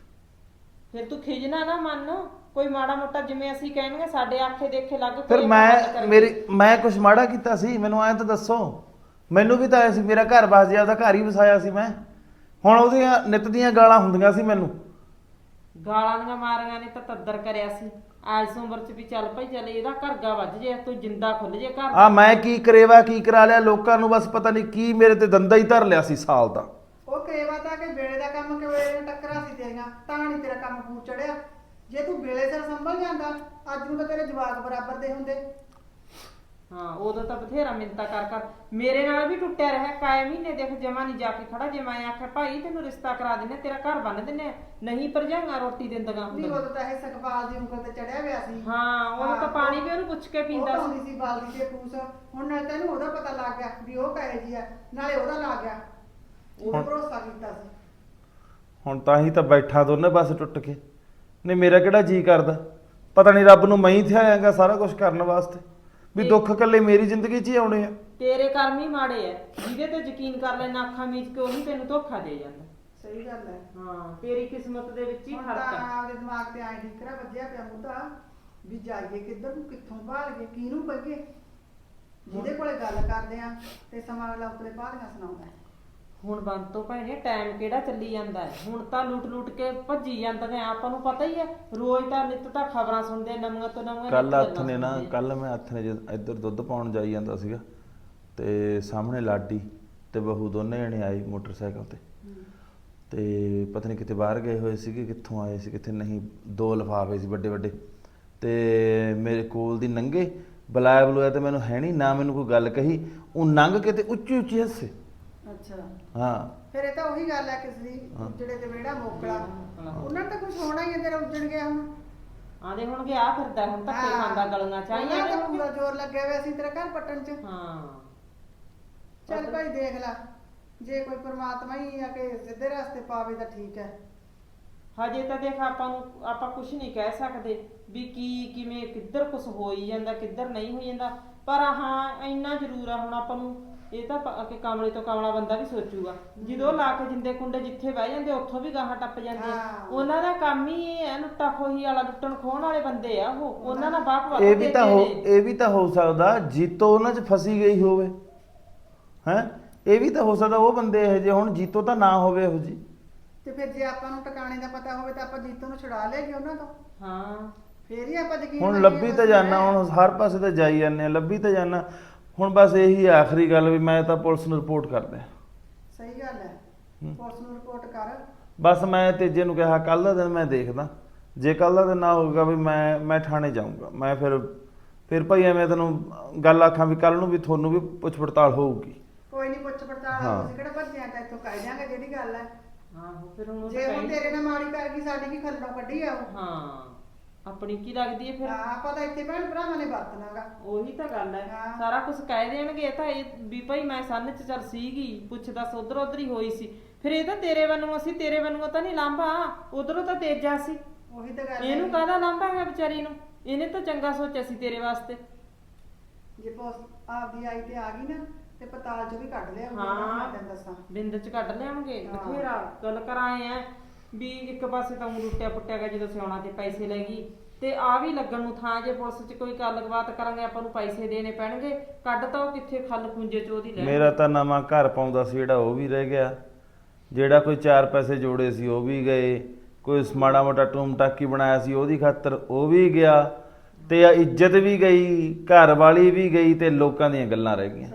ਫਿਰ ਤੂੰ ਖਿਜਣਾ ਨਾ ਮੰਨ ਕੋਈ ਮਾੜਾ ਮੋਟਾ ਜਿਵੇਂ ਅਸੀਂ ਕਹਿਣਗੇ ਸਾਡੇ ਆਖੇ ਦੇਖੇ ਲੱਗ ਫਿਰ ਮੈਂ ਕਰੇ। ਮੇਰੀ ਮੈਂ ਕੁਝ ਮਾੜਾ ਕੀਤਾ ਸੀ ਮੈਨੂੰ ਐਂ ਤਾਂ ਦੱਸੋ। ਮੈਨੂੰ ਵੀ ਤਾਂ ਸੀ ਮੇਰਾ ਘਰ ਵਸ ਉਹਦਾ ਘਰ ਹੀ ਵਸਾਇਆ ਸੀ ਮੈਂ। ਹੁਣ ਉਹਦੀਆਂ ਨਿਤ ਦੀਆਂ ਗਾਲਾਂ ਹੁੰਦੀਆਂ ਸੀ ਮੈਨੂੰ। ਗਾਲਾਂ ਦੀਆਂ ਮਾਰੀਆਂ ਨੇ ਤਾਂ ਤੱਦਰ ਕਰਿਆ ਸੀ। ਆਜ ਉਮਰ ਚ ਵੀ ਚੱਲ ਭਾਈ ਚੱਲ ਇਹਦਾ ਘਰਗਾ ਵੱਜ ਜੇ ਤੂੰ ਜਿੰਦਾ ਖੁੱਲ ਜੇ ਘਰ। ਆ ਮੈਂ ਕੀ ਕਰੇਵਾ ਕੀ ਕਰਾ ਲਿਆ ਲੋਕਾਂ ਨੂੰ ਬਸ ਪਤਾ ਨਹੀਂ ਕੀ ਮੇਰੇ ਤੇ ਦੰਦਾ ਹੀ ਧਰ ਲਿਆ ਸੀ ਸਾਲ ਦਾ। ਉਹ ਕਰੇਵਾ ਤਾਂ ਕਿ ਵੇਲੇ ਦਾ ਕੰਮ ਕਿ ਵੇਲੇ ਨੂੰ ਟੱਕਰਾਂ ਸੀ ਤੇਰੀਆਂ ਤਾਂ ਨਹੀਂ ਤੇਰਾ ਕੰਮ ਪੂਰ ਚੜਿਆ। ਜੇ ਤੂੰ ਵੇਲੇ ਸਿਰ ਸੰਭਲ ਜਾਂਦਾ ਅੱਜ ਨੂੰ ਤਾਂ ਤੇਰੇ ਜਵਾਕ ਬਰਾਬਰ ਦੇ ਹੁੰਦੇ। ਹਾਂ ਉਦੋਂ ਤਾਂ ਬਥੇਰਾ ਮਿੰਤਾ ਕਰ ਕਰ ਮੇਰੇ ਨਾਲ ਵੀ ਟੁੱਟਿਆ ਰਿਹਾ ਕਾਇ ਮਹੀਨੇ ਦੇਖ ਜਮਾ ਨਹੀਂ ਜਾ ਕੇ ਖੜਾ ਜੇ ਮੈਂ ਆਖਿਆ ਭਾਈ ਤੈਨੂੰ ਰਿਸ਼ਤਾ ਕਰਾ ਦਿੰਨੇ ਤੇਰਾ ਘਰ ਬੰਨ ਦਿੰਨੇ ਨਹੀਂ ਭਰਜਾਈਆਂ ਰੋਟੀ ਦਿੰਦੀਆਂ ਹੁੰਦੀਆਂ ਉਦੋਂ ਤਾਂ ਇਹ ਸੁਖਪਾਲ ਦੀ ਉਂਗਲ ਤੇ ਚੜਿਆ ਹੋਇਆ ਸੀ। ਹਾਂ ਉਹ ਤਾਂ ਪਾਣੀ ਵੀ ਉਹਨੂੰ ਪੁੱਛ ਕੇ ਪੀਂਦਾ ਸੀ। ਸੀ ਬਾਲਦੀ ਤੇ ਪੂਸ ਹੁਣ ਨਾਲ ਤੈਨੂੰ ਉਹਦਾ ਪਤਾ ਲੱਗ ਗਿਆ ਵੀ ਉਹ ਕਹੇ ਜੀ ਆ ਨਾਲੇ ਉਹਦਾ ਲੱਗ ਗਿਆ। ਉਹ ਭਰੋਸਾ ਕੀਤਾ ਸੀ। ਹੁਣ ਤਾਂ ਹੀ ਤਾਂ ਬੈਠਾ ਦੋਨੇ ਬਸ ਟੁੱਟ ਕੇ। ਨਹੀਂ ਮੇਰਾ ਕਿਹੜਾ ਜੀ ਕਰਦਾ? ਪਤਾ ਨਹੀਂ ਰੱਬ ਨੂੰ ਮੈਂ ਹੀ ਥਿਆਇਆਂਗਾ ਸਾਰਾ ਕੁਝ ਕਰਨ ਵਾਸਤੇ। ਵੀ ਦੁੱਖ ਇਕੱਲੇ ਮੇਰੀ ਜ਼ਿੰਦਗੀ 'ਚ ਹੀ ਆਉਣੇ ਆ। ਤੇਰੇ ਕਰਮ ਹੀ ਮਾੜੇ ਐ। ਜਿਹਦੇ ਤੇ ਯਕੀਨ ਕਰ ਲੈਣਾ ਅੱਖਾਂ ਮੀਚ ਕੇ ਉਹੀ ਤੈਨੂੰ ਧੋਖਾ ਦੇ ਜਾਂਦਾ। ਸਹੀ ਗੱਲ ਹੈ ਹਾਂ ਤੇਰੀ ਕਿਸਮਤ ਦੇ ਵਿੱਚ ਹੀ ਹੁਣ ਫ਼ਰਕ ਤਾਂ ਆਪਦੇ ਦਿਮਾਗ ਤੇ ਆਈ ਠੀਕਰਾ ਵੱਜਿਆ ਪਿਆ ਮੁੱਦਾ ਵੀ ਜਾਈਏ ਕਿੱਧਰ ਨੂੰ ਕਿੱਥੋਂ ਭਾਲ ਕੇ ਕਿਹਨੂੰ ਪਈਏ ਜਿਹਦੇ ਕੋਲੇ ਗੱਲ ਕਰਦੇ ਆ ਤੇ ਸਮਾਂ ਅਗਲਾ ਉਤਲੇ ਭਾਲੀਆਂ ਸੁਣਾਉਂਦਾ ਹੈ। ਹੁਣ ਬੰਦ ਤੋਂ ਭੈਣੇ ਟਾਈਮ ਕਿਹੜਾ ਚੱਲੀ ਜਾਂਦਾ ਹੈ? ਹੁਣ ਤਾਂ ਲੁੱਟ ਲੁੱਟ ਕੇ ਭੱਜੀ ਜਾਂਦੀਆਂ ਆਪਾਂ ਨੂੰ ਪਤਾ ਹੀ ਹੈ। ਰੋਜ਼ ਤਾਂ ਨਿੱਤ ਤਾਂ ਖਬਰਾਂ ਸੁਣਦੇ ਨਵੀਆਂ ਤੋਂ ਨਵੀਆਂ ਕੱਲ ਹੱਥ ਨੇ ਨਾ। ਕੱਲ ਮੈਂ ਹੱਥ ਨੇ ਜਦ ਇੱਧਰ ਦੁੱਧ ਪਾਉਣ ਜਾਈ ਜਾਂਦਾ ਸੀਗਾ ਤੇ ਸਾਹਮਣੇ ਲਾਡੀ ਤੇ ਬਹੂ ਦੋਨੇ ਜਣੇ ਆਏ ਮੋਟਰਸਾਈਕਲ ਤੇ। ਤੇ ਪਤਾ ਨਹੀਂ ਕਿਤੇ ਬਾਹਰ ਗਏ ਹੋਏ ਸੀਗੇ ਕਿੱਥੋਂ ਆਏ ਸੀ ਕਿੱਥੇ ਨਹੀਂ ਦੋ ਲਿਫਾਫੇ ਸੀ ਵੱਡੇ ਵੱਡੇ। ਤੇ ਮੇਰੇ ਕੋਲ ਦੀ ਨੰਗੇ ਬੁਲਾਇਆ ਬੁਲਾਇਆ ਤੇ ਮੈਨੂੰ ਹੈ ਨਹੀਂ ਨਾ ਮੈਨੂੰ ਕੋਈ ਗੱਲ ਕਹੀ ਉਹ ਨੰਗ ਕੇ ਤੇ ਉੱਚੀ ਉੱਚੀ ਹੱਸੇ। ਅੱਛਾ। ਹਾਂ। ਫਿਰ ਇਹ ਤਾਂ ਉਹੀ ਗੱਲ ਹੈ ਕਿਸ ਦੀ ਹਾਂ। ਜਿਹੜੇ ਤੇ ਵਿਹੜਾ ਮੋਕਲਾ। ਹਾਂ। ਉਹਨਾਂ ਨੂੰ ਤਾਂ ਕੁਝ ਹੋਣਾ ਹੀ ਹੈ ਤੇਰਾ ਉੱਜਣ ਗਿਆ ਹੁਣ। ਆਂਦੇ ਹੁਣ ਗਿਆ ਫਿਰਦਾ ਹੁਣ ਧੱਕੇ ਹਾਂ। ਖਾਂਦਾ ਗਲੀਆਂ ਉਹਨਾਂ ਚਾਹੀਆਂ ਦਾ ਨੇ ਪੂਰਾ ਜ਼ੋਰ ਲੱਗਿਆ ਹੋਇਆ ਸੀ ਤੇਰਾ ਘਰ ਪੱਟਣ 'ਚ। ਹਾਂ। ਚੱਲ ਭਾਈ ਦੇਖ ਲੈ ਜੇ ਕੋਈ ਪ੍ਰਮਾਤਮਾ ਹੀ ਆ ਕੇ ਸਿੱਧੇ ਰਸਤੇ ਪਾਵੇ ਤਾਂ ਠੀਕ ਹੈ। ਹਜੇ ਤਾਂ ਦੇਖ ਆਪਾਂ ਨੂੰ ਆਪਾਂ ਕੁਝ ਨਹੀਂ ਕਹਿ ਸਕਦੇ ਵੀ ਕੀ ਕਿਵੇਂ ਕਿੱਧਰ ਕੁਝ ਹੋਈ ਜਾਂਦਾ ਕਿੱਧਰ ਨਹੀਂ ਹੋਈ ਜਾਂਦਾ। ਪਰ ਹਾਂ ਇੰਨਾ ਜ਼ਰੂਰ ਆ ਹੁਣ ਆਪਾਂ ਨੂੰ ਇਹ ਤਾਂ ਪ- ਕਿ ਕਮਲੇ ਤੋਂ ਕਮਲਾ ਬੰਦਾ ਵੀ ਸੋਚੂਗਾ। ਜਦੋਂ ਲਾ ਕੇ ਜਿੰਦੇ ਕੁੰਡੇ ਜਿੱਥੇ ਬਹਿ ਜਾਂਦੇ ਉੱਥੋਂ ਵੀ ਗਾਹਾਂ ਟੱਪ ਜਾਂਦੇ। ਆ। ਹਾਂ। ਉਹਨਾਂ ਦਾ ਕੰਮ ਹੀ ਇਹ ਹੈ ਲੁੱਟਾ ਖੋਹੀ ਵਾਲਾ ਲੁੱਟਣ ਖੋਹਣ ਵਾਲੇ ਬੰਦੇ ਆ ਉਹ। ਉਹਨਾਂ ਨਾਲ ਬਾਪ ਵੱਧ ਇਹ ਵੀ ਤਾਂ ਹੋ। ਇਹ ਵੀ ਤਾਂ ਹੋ ਸਕਦਾ ਜੀਤੋ ਉਹਨਾਂ 'ਚ ਫਸੀ ਗਈ ਹੋਵੇ। ਹੈ? ਇਹ ਵੀ ਤਾਂ ਹੋ ਸਕਦਾ ਉਹ ਬੰਦੇ ਇਹ ਜੇ ਹੁਣ ਜੀਤੋ ਤਾਂ ਨਾ ਹੋਵੇ ਇਹੋ ਜੀ ਤੇ ਫਿਰ ਜੇ ਆਪਾਂ ਨੂੰ ਟਿਕਾਣੇ ਦਾ ਪਤਾ ਹੋਵੇ ਤਾਂ ਆਪਾਂ ਜੀਤੋ ਨੂੰ ਛੁਡਾ ਲਿਆਗੇ ਉਹਨਾਂ ਤੋਂ। ਹਾਂ। ਫੇਰ ਹੀ ਆਪਾਂ ਯਕੀਨ ਹੁਣ ਲੱਭੀ ਤਾਂ ਜਾਣਾ ਹੁਣ ਹਰ ਪਾਸੇ ਤਾਂ ਜਾਈ ਜਾਂਦੇ ਆ ਲੱਭੀ ਤਾਂ ਜਾਣਾ ਹੁਣ ਬਸ ਇਹੀ ਆਖਰੀ ਗੱਲ ਵੀ ਮੈਂ ਤਾਂ ਪੁਲਿਸ ਨੂੰ ਰਿਪੋਰਟ ਕਰ ਦਿਆਂ। ਸਹੀ ਗੱਲ ਹੈ। ਪੁਲਿਸ ਨੂੰ ਰਿਪੋਰਟ ਕਰ। ਬਸ ਮੈਂ ਤੇਜੇ ਨੂੰ ਕਿਹਾ ਕੱਲ ਦਾ ਦਿਨ ਮੈਂ ਦੇਖਦਾ। ਜੇ ਕੱਲ ਦਾ ਦਿਨ ਨਾ ਹੋਊਗਾ ਵੀ ਮੈਂ ਮੈਂ ਥਾਣੇ ਜਾਊਂਗਾ। ਮੈਂ ਫਿਰ ਫਿਰ ਭਾਈ ਐਵੇਂ ਤੈਨੂੰ ਗੱਲ ਆਖਾਂ ਵੀ ਕੱਲ ਨੂੰ ਵੀ ਤੁਹਾਨੂੰ ਵੀ ਪੁੱਛ ਪੜਤਾਲ ਹੋਊਗੀ। ਕੋਈ ਨਹੀਂ ਪੁੱਛ ਪੜਤਾਲ ਹਾਂ। ਤੁਸੀਂ ਕਿਹੜਾ ਭੱਜਿਆ ਤਾਂ ਇੱਥੋਂ ਕਹਿ ਦਿਆਂਗੇ ਜਿਹੜੀ ਗੱਲ ਹੈ। ਆਹੋ ਫਿਰ ਹੁਣ ਉਹ ਜੇ ਤਾਂ ਕਹਿ- ਤੇਰੇ ਨਾਲ ਮਾੜੀ ਕਰ ਗਈ ਸਾਡੀ ਕੀ ਖੱਲੋਂ ਕੱਢੀ ਆ ਉਹ ਹਾਂ। ਆਪਣੀ ਕੀ ਲੱਗਦੀ ਹੈ ਫਿਰ। ਹਾਂ ਆਪਾਂ ਤਾਂ ਇੱਥੇ ਭੈਣ ਭਰਾਵਾਂ ਨੇ ਵਰਤਨਾਗਾ ਉਹੀ ਤਾਂ ਗੱਲ ਹੈ। ਹਾਂ। ਸਾਰਾ ਕੁਝ ਕਹਿ ਦੇਣਗੇ ਇਹ ਤਾਂ ਇਹ ਵੀ ਭਾਈ ਮੈਂ ਸੰਨ ਚ ਚੱਲ ਸੀਗੀ ਪੁੱਛ ਦੱਸ ਉਧਰ ਉਧਰ ਹੀ ਹੋਈ ਸੀ। ਫਿਰ ਇਹ ਤਾਂ ਤੇਰੇ ਵੱਲੋਂ ਅਸੀਂ ਤੇਰੇ ਵੱਲੋਂ ਤਾਂ ਨਹੀਂ ਲਾਂਭਾ। ਉਧਰੋਂ ਤਾਂ ਤੇਜਾ ਸੀ। ਉਹੀ ਤਾਂ ਗੱਲ ਇਹਨੂੰ ਹੈ ਕਾਹਦਾ ਲਾਂਭਾ ਹੈ ਵਿਚਾਰੀ ਨੂੰ? ਇਹਨੇ ਤਾਂ ਚੰਗਾ ਸੋਚਿਆ ਸੀ ਤੇਰੇ ਵਾਸਤੇ। ਜੇ ਪੁਲਿਸ ਆਪਦੀ ਆਈ ਤੇ ਆ ਗਈ ਨਾ ਤੇ ਪਤਾਲ ਚ ਵੀ ਕੱਢ ਲਿਆ ਹਾਂ। ਮੈਂ ਤੈਨੂੰ ਦੱਸਾਂ। ਬਿੰਦ ਚ ਕੱਢ ਲਿਆਉਣਗੇ। ਹਾਂ। ਬਥੇਰਾ ਗੱਲ ਕਰਾਏ ਆ ਵੀ ਇੱਕ ਪਾਸੇ ਤਾਂ ਊਂ ਲੁੱਟਿਆ ਪੁੱਟਿਆ ਗਿਆ ਜਦੋਂ ਸਿਆਉਣਾ ਤੇ ਪੈਸੇ ਲੈ ਗਈ। ਤੇ ਆ ਵੀ ਲੱਗਣ ਨੂੰ ਥਾਂ ਜੇ ਪੁਲਿਸ ਚ ਕੋਈ ਗੱਲਬਾਤ ਕਰਾਂਗੇ, ਆਪਾਂ ਨੂੰ ਪੈਸੇ ਦੇਣੇ ਪੈਣਗੇ, ਕੱਢ ਤਾਂ ਉਹ ਕਿੱਥੇ ਖੱਲ ਖੁੰਝੇ ਚ ਉਹਦੀ ਲੈ ਮੇਰਾ ਤਾਂ ਨਵਾਂ ਘਰ ਪਾਉਂਦਾ ਸੀ ਜਿਹੜਾ ਉਹ ਵੀ ਰਹਿ ਗਿਆ। ਜਿਹੜਾ ਕੋਈ ਚਾਰ ਪੈਸੇ ਜੋੜੇ ਸੀ ਉਹ ਵੀ ਗਏ, ਕੋਈ ਮਾੜਾ ਮੋਟਾ ਟੂਮ ਟਾਕੀ ਬਣਾਇਆ ਸੀ ਉਹਦੀ ਖਾਤਰ ਉਹ ਵੀ ਗਿਆ ਤੇ ਆ ਇੱਜ਼ਤ ਵੀ ਗਈ, ਘਰ ਵਾਲੀ ਵੀ ਗਈ ਤੇ ਲੋਕਾਂ ਦੀਆਂ ਗੱਲਾਂ ਰਹਿ ਗਈਆਂ।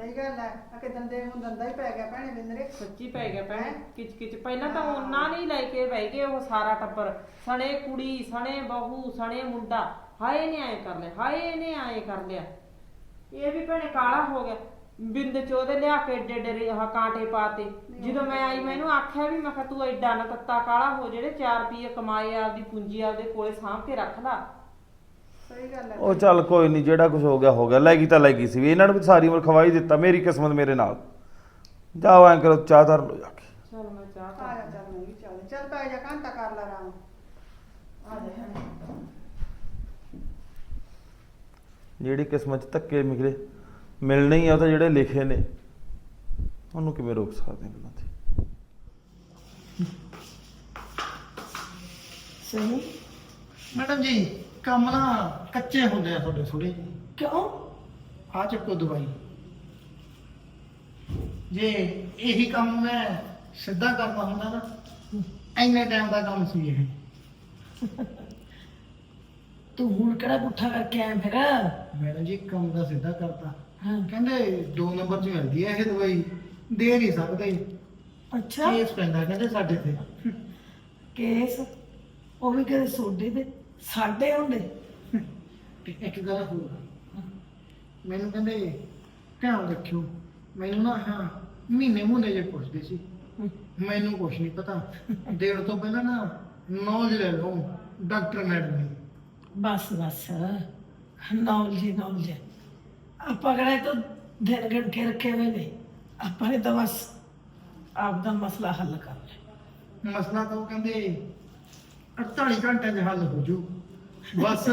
ਕਿ ਦੰਦੇ ਨੂੰ ਦੰਦਾ ਹੀ ਪੈ ਗਿਆ ਭੈਣੇ ਬਿੰਦਰੇ। ਸੱਚੀ ਪੈ ਗਿਆ ਭੈਣੇ ਕਿਚ ਕਿਚ। ਪਹਿਲਾਂ ਤਾਂ ਉਹਨਾਂ ਨਹੀਂ ਲੈ ਕੇ ਬਹਿ ਗਏ ਉਹ ਸਾਰਾ ਟੱਬਰ। ਸਣੇ ਕੁੜੀ ਸਣੇ ਬਹੂ ਸਣੇ ਮੁੰਡਾ। ਹਾਏ ਨੇ ਆਏ ਕਰ ਲਿਆ ਹਾਏ ਨੇ ਆਏ ਕਰ ਲਿਆ। ਇਹ ਵੀ ਭੈਣੇ ਕਾਲਾ ਹੋ ਗਿਆ। ਬਿੰਦ ਚ ਉਹਦੇ ਲਿਆ ਕੇ ਏਡੇ ਏਡੇ ਆਹ ਕਾਂਟੇ ਪਾਤੇ। ਜਦੋਂ ਮੈਂ ਆਈ ਮੈਨੂੰ ਆਖਿਆ ਵੀ ਮੈਂ ਕਿਹਾ ਤੂੰ ਐਡਾ ਨਾ ਤੱਤਾ ਕਾਲਾ ਹੋ ਜਿਹੜੇ 4 ਰੁਪਏ ਕਮਾਏ ਆਪਦੀ ਪੂੰਜੀ ਆਪਦੇ ਕੋਲੇ ਸਾਂਭ ਕੇ ਰੱਖ ਲਾ। ਸਹੀ ਗੱਲ ਹੈ ਉਹ ਚੱਲ ਕੋਈ ਨਹੀਂ ਜਿਹੜਾ ਕੁਝ ਹੋ ਗਿਆ ਹੋ ਗਿਆ। ਲੈ ਗਈ ਤਾਂ ਲੈ ਗਈ ਸੀ ਵੀ ਇਹਨਾਂ ਨੂੰ ਵੀ ਸਾਰੀ ਉਮਰ ਖਵਾਈ ਦਿੱਤਾ ਮੇਰੀ ਕਿਸਮਤ ਮੇਰੇ ਨਾਲ। ਜਾਓ ਐਂ ਕਰੋ ਚਾਹ ਧਰ ਲਓ ਜਾ ਕੇ। ਚਲ ਮੈਂ ਚਾਹ ਆ ਕਰ ਜਾ ਚੱਲ ਮੈਂ ਵੀ ਚੱਲ ਚੱਲ ਪੈ ਜਾ ਘੰਟਾ ਕਰ ਲਾ ਆਰਾਮ। ਆ ਜਾ ਭੈਣੇ। ਜਿਹੜੀ ਕਿਸਮਤ 'ਚ ਧੱਕੇ ਮਿਲੇ ਮਿਲਣੇ ਹੀ ਆ ਉਹ ਤਾਂ ਜਿਹੜੇ ਲਿਖੇ ਨੇ। ਉਹਨੂੰ ਕਿਵੇਂ ਰੋਕ ਸਕਦੇ ਹਾਂ ਗੱਲਾਂ ਤੇ? ਸਹੀ। ਮੈਡਮ ਜੀ ਕੰਮ ਨਾ ਕੱਚੇ ਹੁੰਦੇ ਆ ਤੁਹਾਡੇ ਥੋੜੇ ਕਿਉਂ? ਆ ਚੱਕੋ ਦਵਾਈ। ਜੇ ਇਹੀ ਕੰਮ ਮੈਂ ਸਿੱਧਾ ਕਰਦਾ ਹੁੰਦਾ ਨਾ ਇੰਨੇ ਟਾਈਮ ਦਾ ਕੰਮ ਸੀ ਇਹ। ਤੂੰ ਹੁਣ ਕਿਹੜਾ ਪੁੱਠਾ ਕਰਕੇ ਆਇਆ ਫਿਰ? ਮੈਡਮ ਜੀ ਕੰਮ ਦਾ ਸਿੱਧਾ ਕਰਤਾ। ਹਾਂ। ਕਹਿੰਦੇ ਦੋ ਨੰਬਰ 'ਚ ਮਿਲਦੀ ਹੈ ਇਹ ਦਵਾਈ। ਦੇ ਨਹੀਂ ਸਕਦੇ। ਅੱਛਾ। ਕੇਸ ਪੈਂਦਾ ਕਹਿੰਦੇ ਸਾਡੇ ਤੇ। ਕੇਸ ਉਹ ਵੀ ਕਦੇ ਸੋਡੇ ਦੇ ਸਾਡੇ ਹੁੰਦੇ। ਤੇ ਇੱਕ ਗੱਲ ਹੋਰ। ਮੈਨੂੰ ਕਹਿੰਦੇ ਧਿਆਨ ਰੱਖਿਓ। ਮੈਨੂੰ ਨਾ ਹਾਂ ਮਹੀਨੇ ਮੁੰਨੇ ਜੇ ਪੁੱਛਦੇ ਸੀ। ਮੈਨੂੰ ਕੁਛ ਨਹੀਂ ਪਤਾ। ਦੇਣ ਤੋਂ ਪਹਿਲਾਂ ਨਾ ਨੌਲੇਜ ਲੈ ਲਓ ਡਾਕਟਰ ਮੈਡਮ ਦੀ ਬਸ ਬਸ। ਨੌਲੇਜ ਨੌਲੇਜ ਆਪਾਂ ਕਿਹੜਾ ਤੋਂ ਦਿਨ ਕੇ ਰੱਖੇ ਹੋਏ ਨੇ? ਆਪਾਂ ਨੇ ਤਾਂ ਬਸ ਆਪ ਦਾ ਮਸਲਾ ਹੱਲ ਕਰ ਲਿਆ। ਮਸਲਾ ਤਾਂ ਉਹ ਕਹਿੰਦੇ 48 ਘੰਟਿਆਂ 'ਚ ਹੱਲ ਹੋ ਜੂ। ਬਸ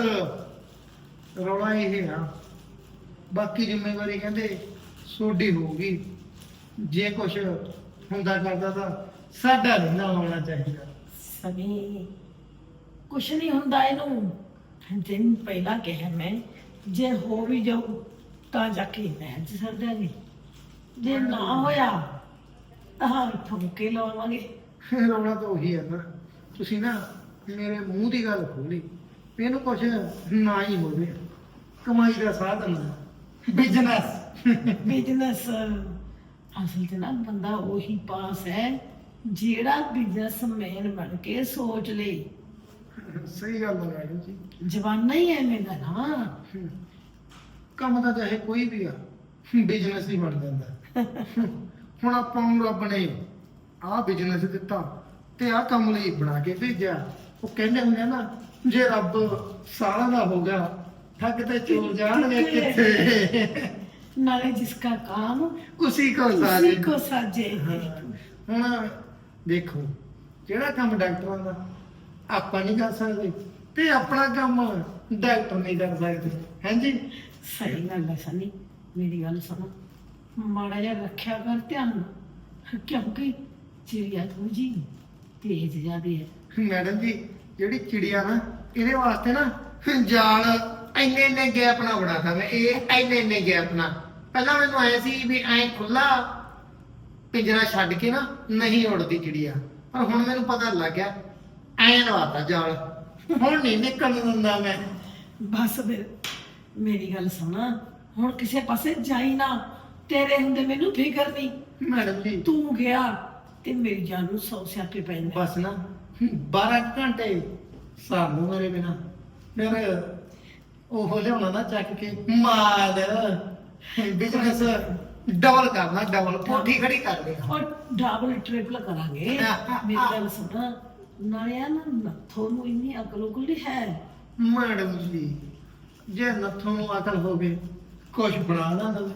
ਰੌਲਾ ਇਹ ਆ। ਬਾਕੀ ਜ਼ਿੰਮੇਵਾਰੀ ਕਹਿੰਦੇ ਸੋਡੀ ਹੋਊਗੀ। ਜੇ ਕੁਛ ਹੁੰਦਾ ਕਰਦਾ ਤਾਂ ਸਾਡਾ ਨਹੀਂ ਨਾ ਹੋਣਾ ਚਾਹੀਦਾ। ਸਨੀ ਕੁਛ ਨਹੀਂ ਹੁੰਦਾ ਇਹਨੂੰ। ਦਿਨ ਪਹਿਲਾਂ ਕਿਹਾ ਮੈਂ ਜੇ ਹੋ ਵੀ ਜਾਊ ਤਾਂ ਜਾ ਕੇ ਮੈਂ ਚ ਸਰ ਜਾਗੀ। ਜੇ ਨਾ ਹੋਇਆ ਤਾਂ ਠੁਮਕੇ ਲਵਾਵਾਂਗੇ ਰੌਲਾ ਤਾਂ ਉਹੀ ਹੈ ਨਾ। ਤੁਸੀਂ ਨਾ ਮੇਰੇ ਮੂੰਹ ਦੀ ਗੱਲ ਖੋਲੀ ਇਹਨੂੰ ਕੁਛ ਨਾ ਹੀ ਹੋਵੇ ਕਮਾਈ ਦਾ ਸਾਧਨ ਬਿਜ਼ਨਸ ਬਿਜ਼ਨਸ ਅਸਲ ਤੇ ਨਾ ਬੰਦਾ ਉਹੀ ਪਾਸ ਹੈ ਜਿਹੜਾ ਬਿਜ਼ਨਸਮੈਨ ਬਣ ਕੇ ਸੋਚ ਲਈ ਸਹੀ ਗੱਲ ਹੈ ਜੀ। ਜਵਾਨਾ ਹੀ ਐਵੇਂ ਦਾ ਨਾ। ਕੰਮ ਤਾਂ ਚਾਹੇ ਕੋਈ ਵੀ ਆ ਬਿਜ਼ਨਸ ਹੀ ਬਣ ਜਾਂਦਾ। ਹੁਣ ਆਪਾਂ ਨੂੰ ਰੱਬ ਨੇ ਆਹ ਬਿਜ਼ਨਸ ਦਿੱਤਾ ਤੇ ਆਹ ਕੰਮ ਲਈ ਬਣਾ ਕੇ ਭੇਜਿਆ। ਉਹ ਕਹਿੰਦੇ ਹੁੰਦੇ ਆ ਨਾ ਜੇ ਰੱਬ ਸਾਰਾ ਦਾ ਹੋ ਗਿਆ ਠੱਗ ਤੇ ਚੋਰ ਜਾਣਗੇ ਕਿੱਥੇ? ਨਾਲੇ ਜਿਸ ਦਾ ਕਾਮ ਉਸੀ ਕੋ ਸਾਜੇ। ਉਸੀ ਕੋ ਸਾਜੇ। ਹੁਣ ਦੇਖੋ ਜਿਹੜਾ ਕੰਮ ਡਾਕਟਰਾਂ ਦਾ ਆਪਾਂ ਨਹੀਂ ਕਰ ਸਕਦੇ। ਤੇ ਆਪਣਾ ਕੰਮ ਡਾਕਟਰ ਨਹੀਂ ਕਰ ਸਕਦੇ। ਹਾਂਜੀ ਸਹੀ ਗੱਲ ਹੈ ਸਨੀ ਮੇਰੀ ਗੱਲ ਸੁਣੋ। ਮਾੜਾ ਜਿਹਾ ਰੱਖਿਆ ਕਰ ਧਿਆਨ ਕਿਉਂਕਿ ਚਿੜੀਆ ਜੀ ਤੇਜ਼ ਜਾਂਦੀ ਹੈ। ਮੈਡਮ ਜੀ ਜਿਹੜੀ ਚਿੜੀਆ ਨਾ ਇਹਦੇ ਵਾਸਤੇ ਨਾ ਜਾਲ ਇੰਨੇ ਇੰਨੇ ਗੈਪ ਨਾ ਬਣਾਤਾ ਮੈਂ ਇਹ ਇੰਨੇ ਇੰਨੇ ਗੈਪ ਨਾ। ਪਹਿਲਾਂ ਮੈਨੂੰ ਆਇਆ ਸੀ ਵੀ ਐ ਖੁੱਲਾ ਪਿੰਜਰਾ ਛੱਡ ਕੇ ਨਾ ਨਹੀਂ ਉੜਦੀ ਚਿੜੀਆ ਪਰ ਹੁਣ ਮੈਨੂੰ ਪਤਾ ਲੱਗ ਗਿਆ ਐ ਲਵਾਤਾ ਜਾਲ। ਹੁਣ ਨਹੀਂ ਨਿਕਲਣ ਦਿੰਦਾ ਮੈਂ। ਬਸ ਫਿਰ ਮੇਰੀ ਗੱਲ ਸੁਣ। ਹੁਣ ਕਿਸੇ ਪਾਸੇ ਜਾਈ ਨਾ ਤੇਰੇ ਹੁੰਦੇ ਮੈਨੂੰ ਫਿਕਰ ਨਹੀਂ ਮੈਡਮ ਜੀ। ਤੂੰ ਗਿਆ ਤੇ ਮੇਰੀ ਜਾਨ ਨੂੰ ਸੌ ਸਿਆਪੇ ਪੈਂਦੇ ਬਸ ਨਾ 12 ਘੰਟੇ ਸਾਨੂੰ ਮੇਰੇ ਬਿਨਾ। ਫਿਰ ਉਹ ਲਿਆਉਣਾ ਨਾ ਚੱਕ ਕੇ ਮਾਲ ਬਿਜ਼ਨਸ ਡਬਲ ਕਰਨਾ ਡਬਲ ਕੋਠੀ ਖੜੀ ਕਰ ਦੇਣਾ। ਔਰ ਡਬਲ ਟ੍ਰਿਪਲ ਕਰਾਂਗੇ। ਮੇਰੀ ਗੱਲ ਸੁਣ। ਨਾਲੇ ਆ ਨਾ ਨੱਥੋ ਨੂੰ ਇੰਨੀ ਅਕਲ ਉਕਲ ਹੈ। ਮੈਡਮ ਜੀ ਜੇ ਨੱਥੋਂ ਨੂੰ ਅਕਲ ਹੋਵੇ ਕੁਝ ਬਣਾ ਨਾ ਦਵੇ?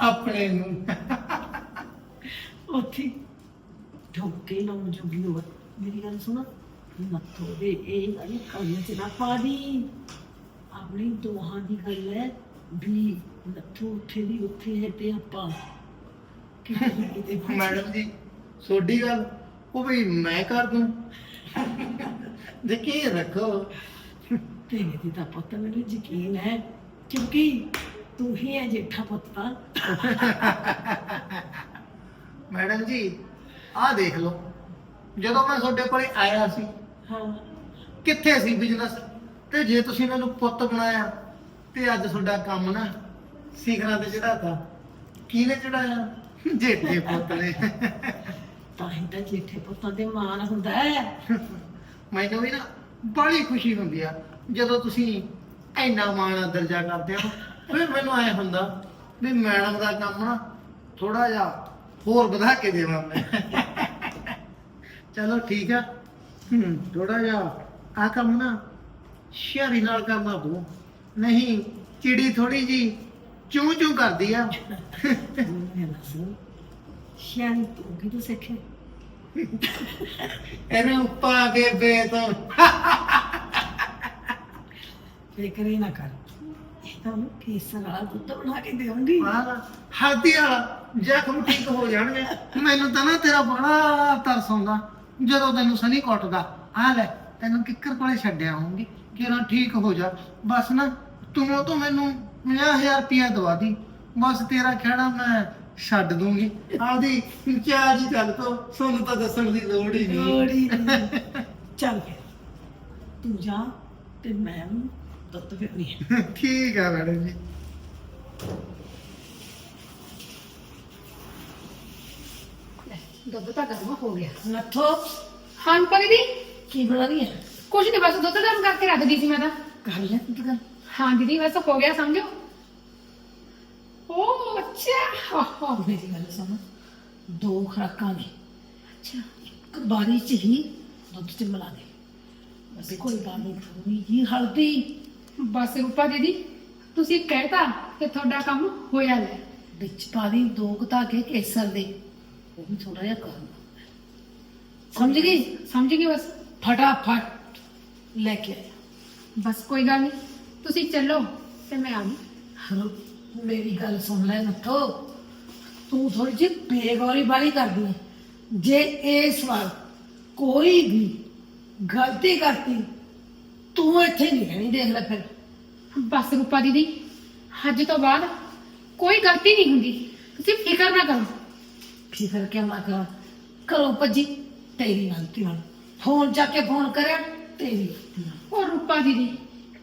ਆਪਣੇ ਨੂੰ। ਉੱਥੇ ਠੋਕੇ ਲਾਉਣ ਜੋਗੀ ਹੋਵੇ ਮੇਰੀ ਗੱਲ ਸੁਣ ਨੱਥੋ ਦੇ ਇਹ ਗੱਲ ਕੰਨ ਚ ਨਾ ਪਾ ਦੀ। ਆਪਣੀ ਦੋਹਾਂ ਦੀ ਗੱਲ ਹੈ ਵੀ ਨੱਥੋ ਉੱਥੇ ਦੀ ਉੱਥੇ ਹੈ ਤੇ ਆਪਾਂ ਕਿਤੇ ਮੈਡਮ ਜੀ ਤੁਹਾਡੀ ਗੱਲ ਉਹ ਵੀ ਮੈਂ ਕਰ ਦੂੰ। ਦੇਖੀ ਰੱਖੋ। ਤੇਰੇ ਦੀ ਤਾਂ ਪੁੱਤ ਮੈਨੂੰ ਯਕੀਨ ਹੈ ਕਿਉਂਕਿ ਤੂੰ ਹੀ ਹੈ ਜੇਠਾ ਪੁੱਤ ਤਾਂ। ਮੈਡਮ ਜੀ ਆਹ ਦੇਖ ਲਓ। ਜਦੋਂ ਮੈਂ ਤੁਹਾਡੇ ਕੋਲੇ ਆਇਆ ਸੀ ਹਾਂ। ਕਿੱਥੇ ਸੀ ਬਿਜ਼ਨਸ ਤੇ ਜੇ ਤੁਸੀਂ ਮੈਨੂੰ ਪੁੱਤ ਬਣਾਇਆ ਤੇ ਅੱਜ ਤੁਹਾਡਾ ਕੰਮ ਨਾ ਸਿਖਰਾਂ ਤੇ ਚੜਾਤਾ ਕਿਹਨੇ ਚੜਾਇਆ ਜੇਠੇ ਪੁੱਤ ਨੇ। ਤਾਂ ਹੀ ਤਾਂ ਜੇਠੇ ਪੁੱਤਾਂ ਦੇ ਮਾਣ ਹੁੰਦਾ ਹੈ। ਮੈਨੂੰ ਵੀ ਨਾ ਬੜੀ ਖੁਸ਼ੀ ਹੁੰਦੀ ਆ ਜਦੋਂ ਤੁਸੀਂ ਇੰਨਾ ਮਾਣ ਦਰਜਾ ਕਰਦੇ ਹੋ। ਫਿਰ ਮੈਨੂੰ ਐ ਹੁੰਦਾ ਵੀ ਮੈਡਮ ਦਾ ਕੰਮ ਨਾ ਥੋੜਾ ਜਿਹਾ ਹੋਰ ਵਧਾ ਕੇ ਦੇਵਾਂ ਮੈਂ। ਚਲੋ ਠੀਕ ਆ। ਥੋੜਾ ਜਿਹਾ ਆ ਕੰਮ ਨਾ ਸ਼ਿਆਰੀ ਨਾਲ ਕਰਨਾ ਪਊ। ਨਹੀਂ ਚਿੜੀ ਥੋੜੀ ਜੀ ਚੂੰ ਚੂੰ ਕਰਦੀ ਆ। ਸ਼ਾਨ ਤੂੰ ਕਿਦੋਂ ਸਿੱਖੇ ਇਹਨੂੰ ਪਾ ਕੇ ਬੇ ਤੋਂ ਫਿਕਰ ਹੀ ਨਾ ਕਰ। ਇਹ ਤਾਂ ਉਹਨੂੰ ਕੇਸਰ ਵਾਲਾ ਦੁੱਧ ਬਣਾ ਕੇ ਦੇਵਾਂਗੀ ਹਲਦੀ ਵਾਲਾ ਜ਼ਖਮ ਠੀਕ ਹੋ ਜਾਣਗੇ। ਮੈਨੂੰ ਤਾਂ ਨਾ ਤੇਰਾ ਬੜਾ ਤਰਸ ਆਉਂਦਾ। ਜਦੋਂ ਤੈਨੂੰ ਸਨੀ ਕੁੱਟਦਾ ਆ ਲੈ ਤੈਨੂੰ ਕਿੱਕਰ ਕੋਲੇ ਛੱਡਿਆ ਆਉਂਗੀ ਕਿ ਨਾ ਠੀਕ ਹੋ ਜਾ। ਬਸ ਨਾ ਤੂੰ ਉਹ ਤੋਂ ਮੈਨੂੰ 50000 ਰੁਪਇਆ ਦਵਾ ਦੀ। ਬਸ ਤੇਰਾ ਖਹਿੜਾ ਮੈਂ ਛੱਡ ਦੂੰਗੀ। ਆਪਦੀ ਚਾਹ ਜੀ ਗੱਲ ਤੋਂ ਤੁਹਾਨੂੰ ਤਾਂ ਦੱਸਣ ਦੀ ਲੋੜ ਹੀ ਨਹੀਂ। ਲੋੜੀ ਚੱਲ ਫਿਰ ਤੂੰ ਜਾ ਤੇ ਮੈਂ ਦੁੱਧ ਪਿਉਣੀ ਹੈ। ਠੀਕ ਆ ਮੈਡਮ ਜੀ। ਦੁੱਧ ਤਾਂ ਗਰਮ ਹੋ ਗਿਆ। ਨੱਥੋ। ਹਾਂ ਪਰ ਦੀਦੀ? ਕੀ ਬਣਾ ਰਹੀ ਹੈ? ਕੁਛ ਨਹੀਂ ਬਸ ਦੁੱਧ ਗਰਮ ਕਰਕੇ ਰੱਖ ਦੀ ਸੀ ਮੈਂ ਤਾਂ। ਕਰ ਲੈ ਤੂੰ ਗੱਲ ਹਾਂ ਦੀਦੀ ਬਸ ਹੋ ਗਿਆ ਸਮਝੋ? ਓ ਅੱਛਾ। ਹਾਂ ਹਾਂ ਮੇਰੀ ਗੱਲ ਸੁਣ। ਦੋ ਖਰਾਕਾਂ ਨੇ। ਅੱਛਾ। ਇੱਕ ਬਾਰੀ ਚ ਹੀ ਦੁੱਧ ਚ ਮਿਲਾ ਦੇ। ਬਸ ਕੋਈ ਥੋੜੀ ਜੀ ਹਲਦੀ। ਬਸ ਰੂਪਾ ਦੀਦੀ ਤੁਸੀਂ ਕਹਿਤਾ ਕਿ ਤੁਹਾਡਾ ਕੰਮ ਹੋਇਆ ਲੈ ਵਿੱਚ ਪਾ ਦੀ ਦੋ ਕੁ ਧਾਗੇ ਕੇਸਰ ਦੇ ਉਹ ਵੀ ਥੋੜਾ ਜਿਹਾ ਕਰ ਸਮਝ ਗਈ ਸਮਝ ਗਈ ਬਸ ਫਟਾਫਟ ਲੈ ਕੇ ਆਇਆ ਬਸ ਕੋਈ ਗੱਲ ਨਹੀਂ ਤੁਸੀਂ ਚੱਲੋ ਤੇ ਮੈਂ ਆਉਂਗੀ ਹਲੋ ਮੇਰੀ ਗੱਲ ਸੁਣ ਲੈ ਨੱਥੋ ਤੂੰ ਥੋੜੀ ਜਿਹੀ ਬੇਗੌਰੀ ਵਾਲੀ ਕਰਦੀ ਹੈ ਜੇ ਇਸ ਵਾਰ ਕੋਈ ਵੀ ਗਲਤੀ ਕਰਤੀ ਤੂੰ ਇੱਥੇ ਨਹੀਂ ਰਹਿਣੀ ਦੇਖ ਲੈ ਫਿਰ। ਬਸ ਰੂਪਾ ਦੀਦੀ ਅੱਜ ਤੋਂ ਬਾਅਦ ਕੋਈ ਗਲਤੀ ਨਹੀਂ ਹੁੰਦੀ। ਤੁਸੀਂ ਫਿਕਰ ਨਾ ਕਰੋ। ਫਿਕਰ ਕਿਉਂ ਨਾ ਕਰ? ਕਰੋ ਭੱਜੀ ਤੇਰੀ ਗਲਤੀ ਨਾਲ। ਫੋਨ ਚੱਕ ਕੇ ਫੋਨ ਕਰਿਆ ਤੇਰੀ ਗਲਤੀ ਨਾਲ। ਉਹ ਰੂਪਾ ਦੀਦੀ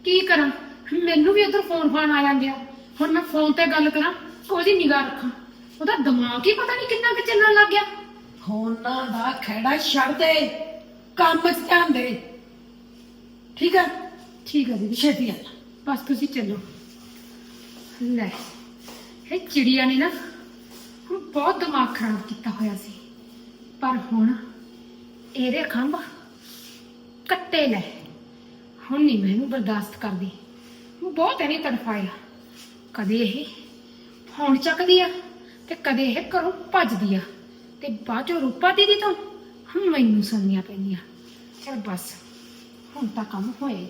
ਕੀ ਕਰਾਂ? ਮੈਨੂੰ ਵੀ ਉਧਰ ਫੋਨ ਫਾਨ ਆ ਜਾਂਦੇ ਆ। ਹੁਣ ਮੈਂ ਫੋਨ ਤੇ ਗੱਲ ਕਰਾਂ ਉਹਦੀ ਨਿਗਾਹ ਰੱਖਾਂ। ਉਹਦਾ ਦਿਮਾਗ ਹੀ ਪਤਾ ਨਹੀਂ ਕਿੰਨਾ ਕੁ ਚੱਲਣ ਲੱਗ ਗਿਆ। ਫੋਨਾਂ ਦਾ ਖਹਿੜਾ ਛੱਡ ਦੇ ਕੰਮ 'ਚ ਧਿਆਨ ਦੇ। ਠੀਕ ਆ? ਠੀਕ ਆ ਦੀਦੀ, ਛੇਤੀ ਆ। ਜਾ। ਬਸ ਤੁਸੀਂ ਚੱਲੋ। ਲੈ ਇਹ ਚਿੜੀਆ ਨੇ ਨਾ, ਹੁਣ ਬਹੁਤ ਦਿਮਾਗ ਖਰਾਬ ਕੀਤਾ ਹੋਇਆ ਸੀ। ਪਰ ਹੁਣ ਇਹਦੇ ਖੰਭ ਕੱਟੇ ਲੈ ਹੁਣ ਨਹੀਂ ਮੈਂ ਇਹਨੂੰ ਬਰਦਾਸ਼ਤ ਕਰਦੀ। ਬਹੁਤ ਇਹਨੇ ਤੜਫਾਇਆ। ਕਦੇ ਇਹ ਫੋਨ ਚੱਕਦੀ ਆ ਤੇ ਕਦੇ ਇਹ ਘਰੋਂ ਭੱਜਦੀ ਆ। ਤੇ ਬਾਅਦ ਚੋਂ ਰੂਪਾ ਦੀਦੀ ਤੋਂ ਹੁਣ ਮੈਨੂੰ ਸੁਣਨੀਆਂ ਪੈਂਦੀਆਂ। ਚਲ ਬਸ। ਹੁਣ ਤਾਂ ਕੰਮ ਹੋਏ